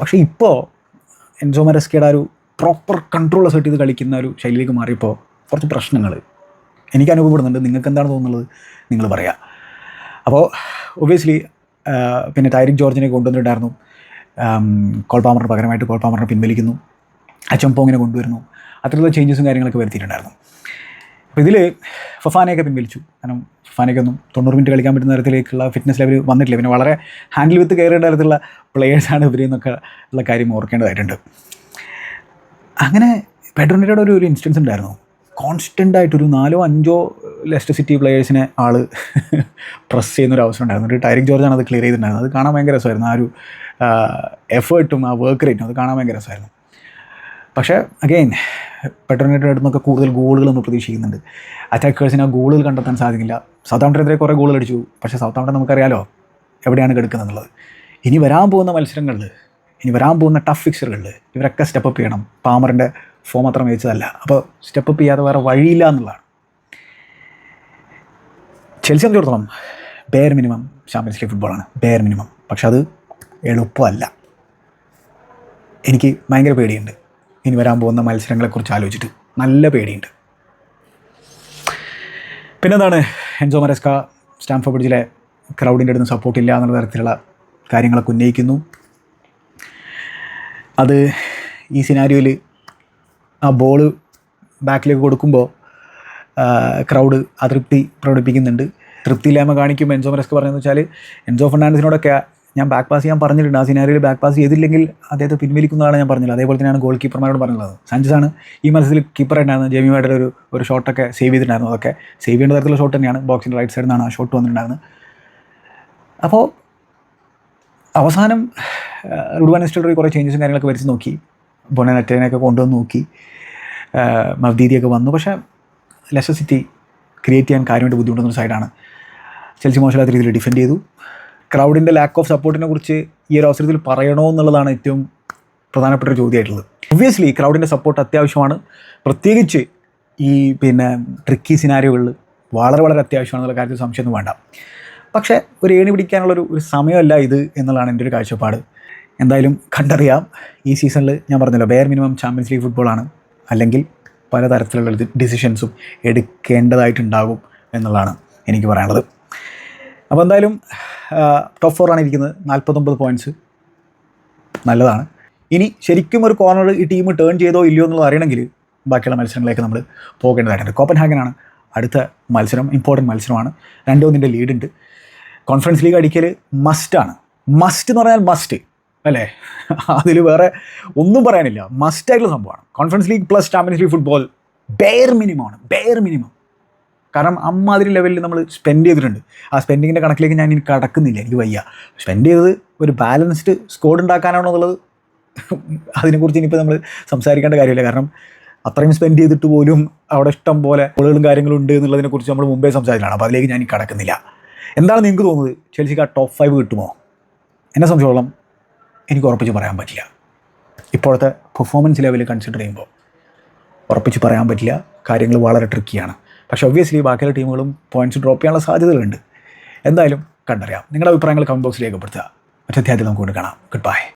പക്ഷേ ഇപ്പോൾ എൻസോ മരസ്കയുടെ ഒരു പ്രോപ്പർ കൺട്രോൾ അസേർട്ട് ചെയ്ത് കളിക്കുന്ന ഒരു ശൈലിയിലേക്ക് മാറിയപ്പോൾ കുറച്ച് പ്രശ്നങ്ങൾ എനിക്ക് അനുഭവപ്പെടുന്നുണ്ട്. നിങ്ങൾക്ക് എന്താണ് തോന്നുന്നത്? നിങ്ങൾ പറയാം. അപ്പോൾ ഒബിയസ്ലി പിന്നെ ടൈറിക് ജോർജിനെ കൊണ്ടുവന്നിട്ടുണ്ടായിരുന്നു. കോൾപാമറിന് പകരമായിട്ട് കോൾപാമറിനെ പിൻവലിക്കുന്നു. അച്ചംപോങ്ങിനെ കൊണ്ടുവരുന്നു. അത്തരത്തിലുള്ള ചേഞ്ചസും കാര്യങ്ങളൊക്കെ വരുത്തിയിട്ടുണ്ടായിരുന്നു. അപ്പോൾ ഇതിൽ ഫഫാനെയൊക്കെ പിൻവലിച്ചു. കാരണം ഫഫാനൊക്കെ ഒന്നും തൊണ്ണൂറ് മിനിറ്റ് കളിക്കാൻ പറ്റുന്ന തരത്തിലേക്കുള്ള ഫിറ്റ്നസ് ലെവൽ വന്നിട്ടില്ല. പിന്നെ വളരെ ഹാൻഡിൽ വിത്ത് കയറേണ്ട തരത്തിലുള്ള പ്ലേയേഴ്സാണ് ഇവരെന്നൊക്കെ ഉള്ള കാര്യം ഓർക്കേണ്ടതായിട്ടുണ്ട്. അങ്ങനെ പെഡ്രോണിയുടെ ഒരു ഒരു ഇൻസ്റ്റൻസ് ഉണ്ടായിരുന്നു. കോൺസ്റ്റന്റ് ആയിട്ടൊരു നാലോ അഞ്ചോ ലെസ്റ്റർ സിറ്റി പ്ലെയേഴ്സിനെ ആൾ പ്രസ് ചെയ്യുന്ന ഒരു അവസരം ഉണ്ടായിരുന്നു ഒരു ടൈറിക് ജോർജാണ് അത് ക്ലിയർ ചെയ്തിട്ടുണ്ടായിരുന്നത്. അത് കാണാൻ ഭയങ്കര രസമായിരുന്നു. ആ ഒരു എഫേർട്ടും ആ വർക്ക് റേറ്റും അത് കാണാൻ ഭയങ്കര രസമായിരുന്നു. പക്ഷേ അഗെയിൻ പെട്രോണിയുടെ അടുത്തൊക്കെ കൂടുതൽ ഗോളുകൾ നമ്മൾ പ്രതീക്ഷിക്കുന്നുണ്ട്. അറ്റാക്കേഴ്സിന് ആ ഗോളുകൾ കണ്ടെത്താൻ സാധിക്കില്ല. സൗത്ത് ആംപ്ടനെതിരെ കുറേ ഗോളുകൾ അടിച്ചു. പക്ഷേ സൗത്ത് ആംപ്ടൺ നമുക്കറിയാലോ എവിടെയാണ് കിടക്കുന്നത് എന്നുള്ളത് ഇനി വരാൻ പോകുന്ന മത്സരങ്ങളിൽ ഇനി വരാൻ പോകുന്ന ടഫ് ഫിക്സറുകളിൽ ഇവരൊക്കെ സ്റ്റെപ്പ് ചെയ്യണം. പാമറിന്റെ ഫോം അത്ര മികച്ചതല്ല അപ്പോൾ സ്റ്റെപ്പ് അപ്പ് ചെയ്യാതെ വേറെ വഴിയില്ല എന്നുള്ളതാണ്. ചെൽസി എന്തോടത്തോളം ബെയർ മിനിമം ചാമ്പ്യൻസ് ലീഗ് ഫുട്ബോളാണ് ബെയർ മിനിമം പക്ഷെ അത് എളുപ്പമല്ല. എനിക്ക് ഭയങ്കര പേടിയുണ്ട്. ഇനി വരാൻ പോകുന്ന മത്സരങ്ങളെക്കുറിച്ച് ആലോചിച്ചിട്ട് നല്ല പേടിയുണ്ട്. പിന്നെന്താണ്? എൻസോ മരസ്ക സ്റ്റാംഫോർഡ് ബ്രിഡ്ജിലെ ക്രൗഡിന്റെ അടുത്ത് സപ്പോർട്ടില്ല എന്നുള്ള തരത്തിലുള്ള കാര്യങ്ങളൊക്കെ ഉന്നയിക്കുന്നു. അത് ഈ സിനാരിയോയിൽ ആ ബോൾ ബാക്കിലേക്ക് കൊടുക്കുമ്പോൾ ക്രൗഡ് അതൃപ്തി പ്രകടിപ്പിക്കുന്നുണ്ട്. തൃപ്തിയില്ലായ്മ കാണിക്കും എൻസോ മെറസ്ക് പറഞ്ഞതെന്ന് വെച്ചാൽ എൻസോ ഫെർണാണ്ടസിനോടൊക്കെ ഞാൻ ബാക്ക് പാസ് ചെയ്യാൻ പറഞ്ഞിട്ടുണ്ട്. ആ സിനാരിയിൽ ബാക്ക് പാസ് ചെയ്തില്ലെങ്കിൽ അദ്ദേഹത്തെ പിൻവലിക്കുന്നതാണ് ഞാൻ പറഞ്ഞത് അതേപോലെ തന്നെയാണ് ഗോൾ കീപ്പർമാരോട് പറഞ്ഞത് സാഞ്ചസ് ആണ് ഈ മത്സരത്തിൽ കീപ്പറായിട്ടായിരുന്നു ജെമി വാഡർ ഒരു ഒരു ഷോട്ടൊക്കെ സേവ് ചെയ്തിട്ടുണ്ടായിരുന്നു. അതൊക്കെ സേവ് ചെയ്യേണ്ട തരത്തിലുള്ള ഷോട്ട് തന്നെയാണ്. ബോക്സിന്റെ റൈറ്റ് സൈഡിൽ നിന്നാണ് ആ ഷോട്ട് വന്നിട്ടുണ്ടായിരുന്നത്. അപ്പോൾ അവസാനം റുഡ്വാൻ ഹിസ്റ്ററി കുറേ ചേഞ്ചസും കാര്യങ്ങളൊക്കെ വരുത്തി നോക്കി. ബൊണനറ്റേനെയൊക്കെ കൊണ്ടുവന്ന് നോക്കി. മവ്ദീദിയൊക്കെ വന്നു. പക്ഷേ ലെസ്റ്റർ സിറ്റി ക്രിയേറ്റ് ചെയ്യാൻ കാര്യമായിട്ട് ബുദ്ധിമുട്ടുന്ന സൈഡാണ് ചെൽസി മോശമില്ലാത്ത രീതിയിൽ ഡിഫെൻഡ് ചെയ്തു. ക്രൗഡിന്റെ ലാക്ക് ഓഫ് സപ്പോർട്ടിനെ കുറിച്ച് ഈ ഒരു അവസരത്തിൽ പറയണോ എന്നുള്ളതാണ് ഏറ്റവും പ്രധാനപ്പെട്ട ഒരു ചോദ്യമായിട്ടുള്ളത്. ഒബ്വിയസ്ലി ക്രൗഡിന്റെ സപ്പോർട്ട് അത്യാവശ്യമാണ്. പ്രത്യേകിച്ച് ഈ പിന്നെ ട്രിക്കി സിനാരിയോകളിൽ വളരെ വളരെ അത്യാവശ്യമാണെന്നുള്ള കാര്യത്തിൽ സംശയമൊന്നും വേണ്ട. പക്ഷേ ഒരു ഏണി പിടിക്കാനുള്ളൊരു ഒരു സമയമല്ല ഇത് എന്നുള്ളതാണ് എന്റെ ഒരു കാഴ്ചപ്പാട്. എന്തായാലും കണ്ടറിയാം. ഈ സീസണിൽ ഞാൻ പറഞ്ഞല്ലോ ബെയർ മിനിമം ചാമ്പ്യൻസ് ലീഗ് ഫുട്ബോളാണ് അല്ലെങ്കിൽ പലതരത്തിലുള്ള ഡിസിഷൻസും എടുക്കേണ്ടതായിട്ടുണ്ടാകും എന്നുള്ളതാണ് എനിക്ക് പറയാനുള്ളത്. അപ്പോൾ എന്തായാലും ടോപ്പ് ഫോറാണ് ഇരിക്കുന്നത്. നാൽപ്പത്തൊമ്പത് പോയിന്റ്സ് നല്ലതാണ്. ഇനി ശരിക്കും ഒരു കോർണർ ഈ ടീം ടേൺ ചെയ്തോ ഇല്ലയോ എന്നുള്ളത് അറിയണമെങ്കിൽ ബാക്കിയുള്ള മത്സരങ്ങളിലേക്ക് നമ്മൾ പോകേണ്ടതായിട്ടുണ്ട്. കോപ്പൻ ഹാഗനാണ് അടുത്ത മത്സരം ഇമ്പോർട്ടന്റ് മത്സരമാണ്. രണ്ടോ നിന്റെ ലീഡുണ്ട് കോൺഫറൻസ് ലീഗ് അടിക്കൽ മസ്റ്റാണ് മസ്റ്റ് എന്ന് പറഞ്ഞാൽ മസ്റ്റ് അല്ലേ? അതിൽ വേറെ ഒന്നും പറയാനില്ല. മസ്റ്റായിട്ടുള്ള സംഭവമാണ്. Conference League plus Champions League football bare മിനിമമാണ് bare minimum കാരണം അമ്മാതിരി ലെവലിൽ നമ്മൾ സ്പെൻഡ് ചെയ്തിട്ടുണ്ട്. ആ സ്പെൻഡിങ്ങിന്റെ കണക്കിലേക്ക് ഞാൻ ഇനി കടക്കുന്നില്ല. എനിക്ക് വയ്യ. സ്പെൻഡ് ചെയ്തത് ഒരു ബാലൻസ്ഡ് സ്കോഡ് ഉണ്ടാക്കാനാണോ എന്നുള്ളത് <laughs> അതിനെക്കുറിച്ച് ഇനിയിപ്പോൾ നമ്മൾ സംസാരിക്കേണ്ട കാര്യമില്ല. കാരണം അത്രയും സ്പെൻഡ് ചെയ്തിട്ട് പോലും അവിടെ ഇഷ്ടം പോലെ ഗോളുകളും കാര്യങ്ങളും ഉണ്ട് എന്നുള്ളതിനെക്കുറിച്ച് നമ്മൾ മുമ്പേ സംസാരിച്ചിട്ടാണ്. അപ്പോൾ അതിലേക്ക് ഞാൻ കടക്കുന്നില്ല. എന്താണ് നിങ്ങൾക്ക് തോന്നുന്നത്? ചെൽസിക്ക് ആ ടോപ്പ് ഫൈവ് കിട്ടുമോ? എന്നെ സംബന്ധിച്ചോളം എനിക്ക് ഉറപ്പിച്ച് പറയാൻ പറ്റില്ല. ഇപ്പോഴത്തെ പെർഫോമൻസ് ലെവൽ കൺസിഡർ ചെയ്യുമ്പോൾ ഉറപ്പിച്ച് പറയാൻ പറ്റില്ല. കാര്യങ്ങൾ വളരെ ട്രിക്കിയാണ് പക്ഷേ ഒബ്വിയസ്ലി ബാക്കിയുള്ള ടീമുകളും പോയിന്റ്സ് ഡ്രോപ്പ് ചെയ്യാനുള്ള സാധ്യതകളുണ്ട്. എന്തായാലും കണ്ടറിയാം. നിങ്ങളുടെ അഭിപ്രായങ്ങൾ കമന്റ് ബോക്സിൽ രേഖപ്പെടുത്തുക. മറ്റേ അധ്യായത്തിൽ നമുക്ക് കൊണ്ട് കാണാം. Good bye